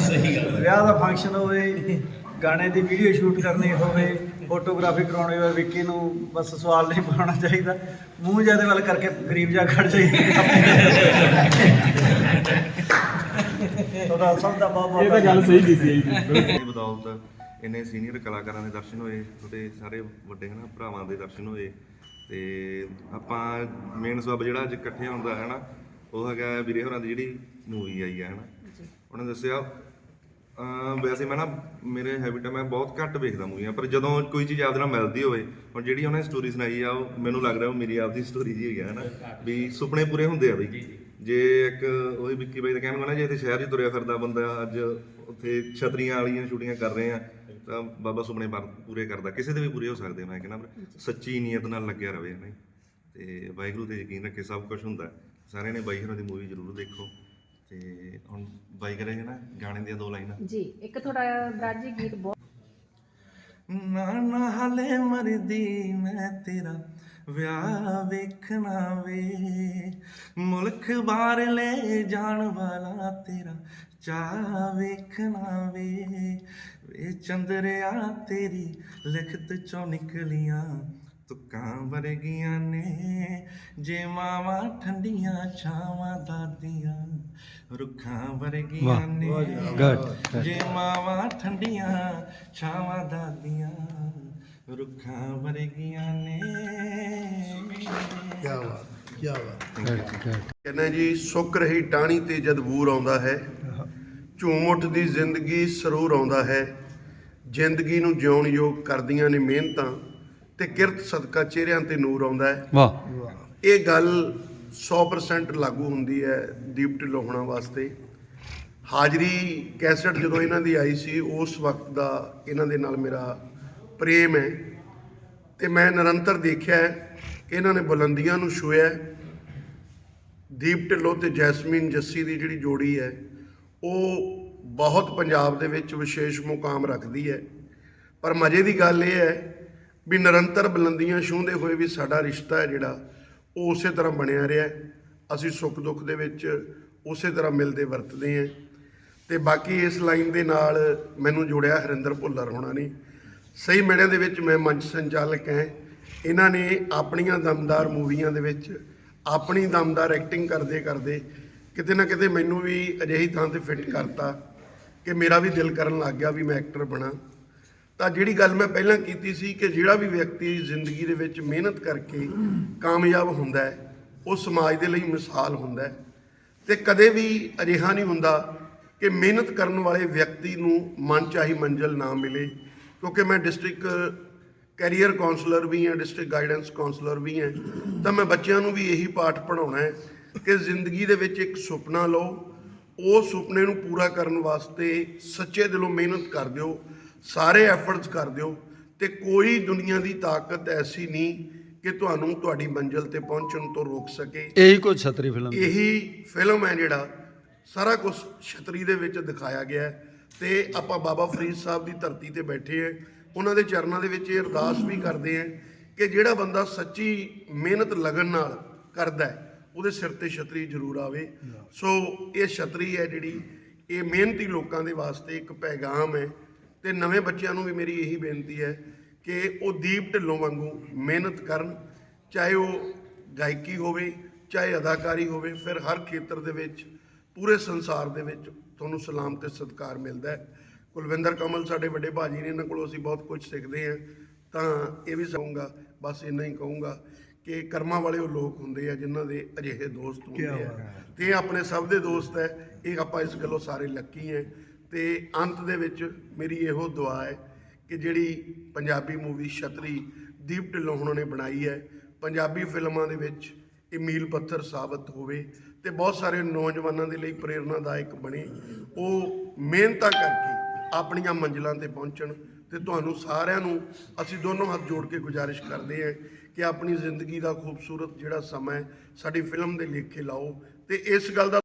ਵਿਆਹ ਦਾ ਫੰਕਸ਼ਨ ਹੋਵੇ ਗਾਣੇ ਦੀ ਵੀਡੀਓ ਸ਼ੂਟ ਕਰਨੀ ਹੋਵੇ ਫੋਟੋਗ੍ਰਾਫੀ ਕਰਾਉਣੀ ਹੋਵੇ ਵਿੱਕੀ ਨੂੰ ਬਸ ਸਵਾਲ ਨਹੀਂ ਪਾਉਣਾ ਚਾਹੀਦਾ। ਮੂੰਹ ਜ਼ਿਆਦਾ ਵੱਲ ਕਰਕੇ ਗਰੀਬ ਜਾ ਖੜ ਜਾਈਦਾ ਤੁਹਾਡਾ ਸਭ ਦਾ ਬਹੁਤ ਬਹੁਤ ਇਹ ਤਾਂ ਗੱਲ ਸਹੀ ਕੀਤੀ ਹੈ ਜੀ। ਬਦੌਲਤ ਇੰਨੇ ਸੀਨੀਅਰ ਕਲਾਕਾਰਾਂ ਦੇ ਦਰਸ਼ਨ ਹੋਏ ਤੁਹਾਡੇ ਸਾਰੇ ਵੱਡੇ ਹਨਾ ਭਰਾਵਾਂ ਦੇ ਦਰਸ਼ਨ ਹੋਏ ਤੇ ਆਪਾਂ ਮੇਨ ਸਬਬ ਜਿਹੜਾ ਅੱਜ ਇਕੱਠੇ ਹੁੰਦਾ ਹੈ ਨਾ ਉਹ ਹੈਗਾ ਵੀਰੇ ਹੋਰਾਂ ਦੀ ਜਿਹੜੀ ਮੂਵੀ ਆਈ ਹੈ ਹਨਾ। ਉਹਨੇ ਦੱਸਿਆ ਅਮ ਵੈਸੇ ਮੈਂ ਨਾ ਮੇਰੇ ਹੈਬਿਟ ਹੈ ਮੈਂ ਬਹੁਤ ਘੱਟ ਵੇਖਦਾ ਮੂਵੀਆਂ ਪਰ ਜਦੋਂ ਕੋਈ ਚੀਜ਼ ਆਪਦੇ ਨਾਲ ਮਿਲਦੀ ਹੋਵੇ ਹੁਣ ਜਿਹੜੀ ਉਹਨੇ ਸਟੋਰੀ ਸੁਣਾਈ ਆ ਉਹ ਮੈਨੂੰ ਲੱਗ ਰਿਹਾ ਉਹ ਮੇਰੀ ਆਪਦੀ ਸਟੋਰੀ ਜੀ ਹੈ ਹਨਾ? ਵੀ ਸੁਪਨੇ ਪੂਰੇ ਹੁੰਦੇ ਆ ਬਈ। ਜੇ ਇੱਕ ਉਹੀ ਵਿੱਕੀ ਬਾਈ ਦਾ ਕਹਿਣ ਨੂੰ ਨਾ ਜੇ ਇੱਥੇ ਸ਼ਹਿਰ 'ਚ ਤੁਰਿਆ ਫਿਰਦਾ ਬੰਦਾ ਅੱਜ ਉੱਥੇ ਛਤਰੀਆਂ ਵਾਲੀਆਂ ਸ਼ੂਟਿੰਗਾਂ ਕਰ ਰਹੇ ਆ ਤਾਂ ਬਾਬਾ ਸੁਪਨੇ ਪਰ- ਪੂਰੇ ਕਰਦਾ। ਕਿਸੇ ਦੇ ਵੀ ਪੂਰੇ ਹੋ ਸਕਦੇ ਆ, ਮੈਂ ਕਹਿੰਦਾ ਸੱਚੀ ਨੀਅਤ ਨਾਲ ਲੱਗਿਆ ਰਵੇ ਹਨਾ ਜੀ। ਤੇ ਵਾਹਿਗੁਰੂ ਤੇ ਯਕੀਨ ਰੱਖੇ ਸਭ ਕੁਝ ਹੁੰਦਾ। ਹੈ। ਸਾਰਿਆਂ ਨੇ ਬਾਈ ਹੋਰਾਂ ਦੀ ਮੂਵੀ ਜ਼ਰੂਰ ਦੇਖੋ। ਤੇ ਹੁਣ ਬਾਈ ਕਰੇਗਾ ਨਾ ਗਾਣੇ ਦੀਆਂ ਦੋ ਲਾਈਨਾਂ। ਜੀ ਇੱਕ ਤੁਹਾਡਾ ਬਰਾਜੀ ਗੀਤ ਬਹੁਤ ਨਾ ਨਾ ਹਲੇ ਮਰਦੀ ਮੈਂ ਤੇਰਾ ਵਿਆਹ ਵੇਖਣਾ ਵੇ। ਮੁਲਕ ਬਾਹਰ ਲੈ ਜਾਣ ਵਾਲਾ ਤੇਰਾ ਚਾਹ ਵੇਖਣਾ ਵੇ। ਵੇ ਚੰਦਰਿਆ ਤੇਰੀ ਲਿਖਤ ਚੋਂ ਨਿਕਲੀਆਂ ਤੁਕਾਂ ਵਰਗੀਆਂ ਨੇ ਜੇ ਮਾਵਾਂ ਠੰਡੀਆਂ ਛਾਵਾਂ ਦਾਦੀਆਂ ਰੁੱਖਾਂ ਵਰਗੀਆਂ ਨੇ ਜੇ ਮਾਵਾਂ ਠੰਡੀਆਂ ਛਾਵਾਂ ਦਾਦੀਆਂ ਰੁੱਖਾਂ ਵਰਗੀਆਂ ਨੇ। ਕੀ ਬਾਤ ਕੀ ਬਾਤ। ਕਹਿੰਦਾ ਜੀ ਸੁੱਕ ਰਹੀ ਟਾਹਣੀ ਤੇ ਜਦ ਬੂਰ ਆਉਂਦਾ ਹੈ ਝੂਮ ਉੱਠਦੀ ਜ਼ਿੰਦਗੀ ਸਰੂਰ ਆਉਂਦਾ ਹੈ ਜ਼ਿੰਦਗੀ ਨੂੰ ਜਿਉਣ ਯੋਗ ਕਰਦੀਆਂ ਨੇ ਮਿਹਨਤਾਂ। ਤੇ ਕਿਰਤ ਸਦਕਾ ਚਿਹਰਿਆਂ ਤੇ ਨੂਰ ਆਉਂਦਾ ਹੈ। ਵਾਹ। ਇਹ ਗੱਲ 100% ਲਾਗੂ ਹੁੰਦੀ ਹੈ ਦੀਪ ਢਿੱਲੋਂ ਹੋਣਾ ਵਾਸਤੇ। ਹਾਜ਼ਰੀ ਕੈਸਟ ਜਦੋਂ ਇਹਨਾਂ ਦੀ ਆਈ ਸੀ ਉਸ ਵਕਤ ਦਾ ਇਹਨਾਂ ਦੇ ਨਾਲ ਮੇਰਾ ਪ੍ਰੇਮ ਹੈ। ਤੇ ਮੈਂ ਨਿਰੰਤਰ ਦੇਖਿਆ ਹੈ ਇਹਨਾਂ ਨੇ ਬੁਲੰਦੀਆਂ ਨੂੰ ਛੂਹਿਆ ਹੈ। ਦੀਪ ਢਿੱਲੋਂ ਤੇ ਜੈਸਮੀਨ ਜੱਸੀ ਦੀ ਜਿਹੜੀ ਜੋੜੀ ਹੈ ਉਹ ਬਹੁਤ ਪੰਜਾਬ ਦੇ ਵਿੱਚ ਵਿਸ਼ੇਸ਼ ਮੁਕਾਮ ਰੱਖਦੀ ਹੈ। ਪਰ ਮਜ਼ੇ ਦੀ ਗੱਲ ਇਹ ਹੈ ਵੀ ਨਿਰੰਤਰ ਬੁਲੰਦੀਆਂ ਛੂਹਦੇ ਹੋਏ ਵੀ ਸਾਡਾ ਰਿਸ਼ਤਾ ਹੈ ਜਿਹੜਾ, ਉਹ ਉਸੇ ਤਰ੍ਹਾਂ ਬਣਿਆ ਰਿਹਾ ਅਸੀਂ ਸੁੱਖ ਦੁੱਖ ਦੇ ਵਿੱਚ ਉਸੇ ਤਰ੍ਹਾਂ ਮਿਲਦੇ ਵਰਤਦੇ ਹਾਂ। ਤੇ ਬਾਕੀ ਇਸ ਲਾਈਨ ਦੇ ਨਾਲ ਮੈਨੂੰ ਜੋੜਿਆ ਹਰਿੰਦਰ ਭੁੱਲਰ ਹੋਣਾ ਨੇ। ਸਹੀ ਮਿਹਣਿਆਂ ਦੇ ਵਿੱਚ ਮੈਂ ਮੰਚ ਸੰਚਾਲਕ ਹਾਂ। ਇਹਨਾਂ ਨੇ ਆਪਣੀਆਂ ਦਮਦਾਰ ਮੂਵੀਆਂ ਦੇ ਵਿੱਚ ਆਪਣੀ ਦਮਦਾਰ ਐਕਟਿੰਗ ਕਰਦੇ ਕਰਦੇ ਕਿਤੇ ਨਾ ਕਿਤੇ ਮੈਨੂੰ ਵੀ ਅਜਿਹੀ ਥਾਂ ਤੇ ਫਿੱਟ ਕਰਤਾ ਕਿ ਮੇਰਾ ਵੀ ਦਿਲ ਕਰਨ ਲੱਗ ਗਿਆ ਵੀ ਮੈਂ ਐਕਟਰ ਬਣਾ। ਤਾਂ ਜਿਹੜੀ ਗੱਲ ਮੈਂ ਪਹਿਲਾਂ ਕੀਤੀ ਸੀ ਕਿ ਜਿਹੜਾ ਵੀ ਵਿਅਕਤੀ ਜ਼ਿੰਦਗੀ ਦੇ ਵਿੱਚ ਮਿਹਨਤ ਕਰਕੇ ਕਾਮਯਾਬ ਹੁੰਦਾ ਹੈ, ਉਹ ਸਮਾਜ ਦੇ ਲਈ ਮਿਸਾਲ ਹੁੰਦਾ ਹੈ। ਤੇ ਕਦੇ ਵੀ ਅਜਿਹਾ ਨਹੀਂ ਹੁੰਦਾ ਕਿ ਮਿਹਨਤ ਕਰਨ ਵਾਲੇ ਵਿਅਕਤੀ ਨੂੰ ਮਨਚਾਹੀ ਮੰਜ਼ਿਲ ਨਾ ਮਿਲੇ, ਕਿਉਂਕਿ ਮੈਂ ਡਿਸਟ੍ਰਿਕਟ ਕੈਰੀਅਰ ਕਾਉਂਸਲਰ ਵੀ ਹਾਂ, ਡਿਸਟ੍ਰਿਕਟ ਗਾਈਡੈਂਸ ਕਾਉਂਸਲਰ ਵੀ ਹਾਂ, ਤਾਂ ਮੈਂ ਬੱਚਿਆਂ ਨੂੰ ਵੀ ਇਹੀ ਪਾਠ ਪੜਾਉਣਾ ਹੈ ਕਿ ਜ਼ਿੰਦਗੀ ਦੇ ਵਿੱਚ ਇੱਕ ਸੁਪਨਾ ਲਓ, ਉਹ ਸੁਪਨੇ ਨੂੰ ਪੂਰਾ ਕਰਨ ਵਾਸਤੇ ਸੱਚੇ ਦਿਲੋਂ ਮਿਹਨਤ ਕਰ ਦਿਓ ਸਾਰੇ ਐਫਰਟਸ ਕਰ ਦਿਓ ਤੇ ਕੋਈ ਦੁਨੀਆ ਦੀ ਤਾਕਤ ਐਸੀ ਨਹੀਂ ਕਿ ਤੁਹਾਨੂੰ ਤੁਹਾਡੀ ਮੰਜ਼ਿਲ ਤੇ ਪਹੁੰਚਣ ਤੋਂ ਰੋਕ ਸਕੇ। ਇਹੀ ਕੋਈ ਛਤਰੀ ਫਿਲਮ ਇਹੀ ਫਿਲਮ ਹੈ ਜਿਹੜਾ ਸਾਰਾ ਕੁਝ ਛਤਰੀ ਦੇ ਵਿੱਚ ਦਿਖਾਇਆ ਗਿਆ ਹੈ ਤੇ ਆਪਾਂ ਬਾਬਾ ਫਰੀਦ ਸਾਹਿਬ ਦੀ ਧਰਤੀ ਤੇ ਬੈਠੇ ਹਾਂ। ਉਹਨਾਂ ਦੇ ਚਰਨਾਂ ਦੇ ਵਿੱਚ ਇਹ ਅਰਦਾਸ ਵੀ ਕਰਦੇ ਹਾਂ ਕਿ ਜਿਹੜਾ ਬੰਦਾ ਸੱਚੀ ਮਿਹਨਤ ਲਗਨ ਨਾਲ ਕਰਦਾ ਹੈ ਉਹਦੇ ਸਿਰ ਤੇ ਛਤਰੀ ਜ਼ਰੂਰ ਆਵੇ। ਸੋ ਇਹ ਛਤਰੀ ਹੈ ਜਿਹੜੀ ਇਹ ਮਿਹਨਤੀ ਲੋਕਾਂ ਦੇ ਵਾਸਤੇ ਇੱਕ ਪੈਗਾਮ ਹੈ। ਤੇ ਨਵੇਂ ਬੱਚਿਆਂ ਨੂੰ ਵੀ ਮੇਰੀ ਇਹੀ ਬੇਨਤੀ ਹੈ ਕਿ ਉਹ ਦੀਪ ਢਿੱਲੋਂ ਵਾਂਗੂ ਮਿਹਨਤ ਕਰਨ ਚਾਹੇ ਉਹ ਗਾਇਕੀ ਹੋਵੇ ਚਾਹੇ ਅਦਾਕਾਰੀ ਹੋਵੇ ਫਿਰ ਹਰ ਖੇਤਰ ਦੇ ਵਿੱਚ ਪੂਰੇ ਸੰਸਾਰ ਦੇ ਵਿੱਚ ਤੁਹਾਨੂੰ ਸਲਾਮ ਤੇ ਸਤਿਕਾਰ ਮਿਲਦਾ ਹੈ। ਕੁਲਵਿੰਦਰ ਕਮਲ ਸਾਡੇ ਵੱਡੇ ਭਾਜੀ ਨੇ ਇਹਨਾਂ ਕੋਲੋਂ ਅਸੀਂ ਬਹੁਤ ਕੁਝ ਸਿੱਖਦੇ ਹਾਂ। ਤਾਂ ਇਹ ਵੀ ਕਹੂੰਗਾ ਬਸ ਇੰਨਾ ਹੀ ਕਹੂੰਗਾ ਕਿ ਕਰਮਾਂ ਵਾਲੇ ਉਹ ਲੋਕ ਹੁੰਦੇ ਆ ਜਿਨ੍ਹਾਂ ਦੇ ਅਜਿਹੇ ਦੋਸਤ ਹੁੰਦੇ ਆ। ਤੇ ਆਪਣੇ ਸਭ ਦੇ ਦੋਸਤ ਹੈ ਇਹ ਆਪਾਂ ਇਸ ਗੱਲੋਂ ਸਾਰੇ ਲੱਕੀ ਹੈ। ਤੇ ਅੰਤ ਦੇ ਵਿੱਚ ਮੇਰੀ ਇਹੋ ਦੁਆ ਹੈ ਕਿ ਜਿਹੜੀ ਪੰਜਾਬੀ ਮੂਵੀ ਛਤਰੀ ਦੀਪ ਢਿੱਲੋਂ ਉਹਨਾਂ ਨੇ ਬਣਾਈ ਹੈ, ਪੰਜਾਬੀ ਫਿਲਮਾਂ ਦੇ ਵਿੱਚ ਇਹ ਮੀਲ ਪੱਥਰ ਸਾਬਤ ਹੋਵੇ ਤੇ ਬਹੁਤ ਸਾਰੇ ਨੌਜਵਾਨਾਂ ਦੇ ਲਈ ਪ੍ਰੇਰਨਾਦਾਇਕ ਬਣੇ। ਉਹ ਮਿਹਨਤਾਂ ਕਰਕੇ ਆਪਣੀਆਂ ਮੰਜ਼ਿਲਾਂ ਤੇ ਪਹੁੰਚਣ ਤੇ ਤੁਹਾਨੂੰ ਸਾਰਿਆਂ ਨੂੰ ਅਸੀਂ ਦੋਨੋਂ ਹੱਥ ਜੋੜ ਕੇ ਗੁਜ਼ਾਰਿਸ਼ ਕਰਦੇ ਹਾਂ ਕਿ ਆਪਣੀ ਜ਼ਿੰਦਗੀ ਦਾ ਖੂਬਸੂਰਤ ਜਿਹੜਾ ਸਮਾਂ ਹੈ, ਸਾਡੀ ਫਿਲਮ ਦੇ ਲੇਖੇ ਲਾਓ ਤੇ ਇਸ ਗੱਲ ਦਾ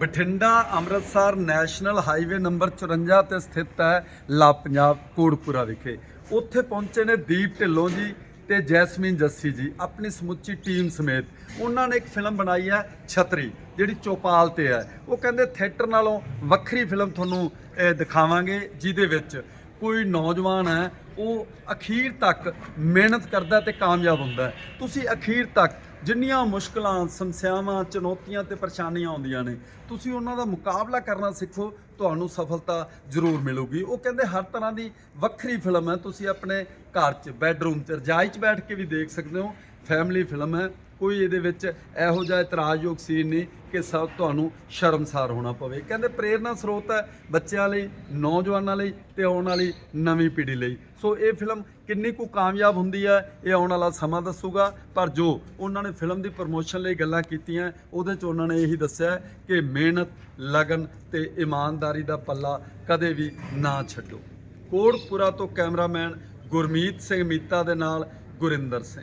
Bathinda Amritsar national highway number 54 ਤੇ ਸਥਿਤ ਹੈ ਲਾ ਪੰਜਾਬ ਕੋੜਪੁਰਾ ਵਿਖੇ। ਉੱਥੇ ਪਹੁੰਚੇ ਨੇ ਦੀਪ ਢਿੱਲੋਂ ਜੀ ਤੇ ਜੈਸਮੀਨ ਜੱਸੀ ਜੀ, ਆਪਣੀ ਸਮੁੱਚੀ ਟੀਮ ਸਮੇਤ। ਉਹਨਾਂ ਨੇ ਇੱਕ ਫਿਲਮ ਬਣਾਈ ਹੈ ਛਤਰੀ, ਜਿਹੜੀ ਚੌਪਾਲ ਤੇ ਹੈ। ਉਹ ਕਹਿੰਦੇ ਥੀਏਟਰ ਨਾਲੋਂ ਵੱਖਰੀ ਫਿਲਮ ਤੁਹਾਨੂੰ ਦਿਖਾਵਾਂਗੇ, ਜਿਹਦੇ ਵਿੱਚ ਕੋਈ ਨੌਜਵਾਨ ਹੈ, ਉਹ ਅਖੀਰ ਤੱਕ ਮਿਹਨਤ ਕਰਦਾ ਤੇ ਕਾਮਯਾਬ ਹੁੰਦਾ ਤੁਸੀਂ ਅਖੀਰ ਤੱਕ ਜਿੰਨੀਆਂ ਮੁਸ਼ਕਲਾਂ, ਸਮੱਸਿਆਵਾਂ, ਚੁਣੌਤੀਆਂ ਤੇ ਪਰੇਸ਼ਾਨੀਆਂ ਆਉਂਦੀਆਂ ਨੇ, ਤੁਸੀਂ ਉਹਨਾਂ ਦਾ ਮੁਕਾਬਲਾ ਕਰਨਾ ਸਿੱਖੋ, ਤੁਹਾਨੂੰ ਸਫਲਤਾ ਜ਼ਰੂਰ ਮਿਲੂਗੀ। ਉਹ ਕਹਿੰਦੇ, ਹਰ ਤਰ੍ਹਾਂ ਦੀ ਵੱਖਰੀ ਫਿਲਮ ਹੈ, ਤੁਸੀਂ ਆਪਣੇ ਘਰ 'ਚ ਬੈੱਡਰੂਮ 'ਚ, ਰਜਾਈ 'ਚ ਬੈਠ ਕੇ ਵੀ ਦੇਖ ਸਕਦੇ ਹੋ। ਫੈਮਿਲੀ ਫਿਲਮ ਹੈ। ਕੋਈ ਇਹਦੇ ਵਿੱਚ ਇਹੋ ਜਿਹਾ ਇਤਰਾਜ਼ਯੋਗ ਸੀਨ ਨਹੀਂ ਕਿ ਸਭ ਤੁਹਾਨੂੰ ਸ਼ਰਮਸਾਰ ਹੋਣਾ ਪਵੇ। ਕਹਿੰਦੇ ਪ੍ਰੇਰਨਾ ਸਰੋਤ ਹੈ ਬੱਚਿਆਂ ਲਈ, ਨੌਜਵਾਨਾਂ ਲਈ ਤੇ ਆਉਣ ਵਾਲੀ ਨਵੀਂ ਪੀੜ੍ਹੀ ਲਈ। ਸੋ ਇਹ ਫਿਲਮ ਕਿੰਨੀ ਕੁ ਕਾਮਯਾਬ ਹੁੰਦੀ ਹੈ, ਇਹ ਆਉਣ ਵਾਲਾ ਸਮਾਂ ਦੱਸੂਗਾ। ਪਰ ਜੋ ਉਹਨਾਂ ਨੇ ਫਿਲਮ ਦੀ ਪ੍ਰਮੋਸ਼ਨ ਲਈ ਗੱਲਾਂ ਕੀਤੀਆਂ, ਉਹਦੇ 'ਚ ਉਹਨਾਂ ਨੇ ਇਹੀ ਦੱਸਿਆ ਕਿ ਮਿਹਨਤ, ਲਗਨ ਤੇ ਇਮਾਨਦਾਰੀ ਦਾ ਪੱਲਾ ਕਦੇ ਵੀ ਨਾ ਛੱਡੋ। ਕੋੜਪੁਰਾ ਤੋਂ ਕੈਮਰਾਮੈਨ ਗੁਰਮੀਤ ਸਿੰਘ ਮੀਤਾ ਦੇ ਨਾਲ ਗੁਰਿੰਦਰ ਸਿੰਘ।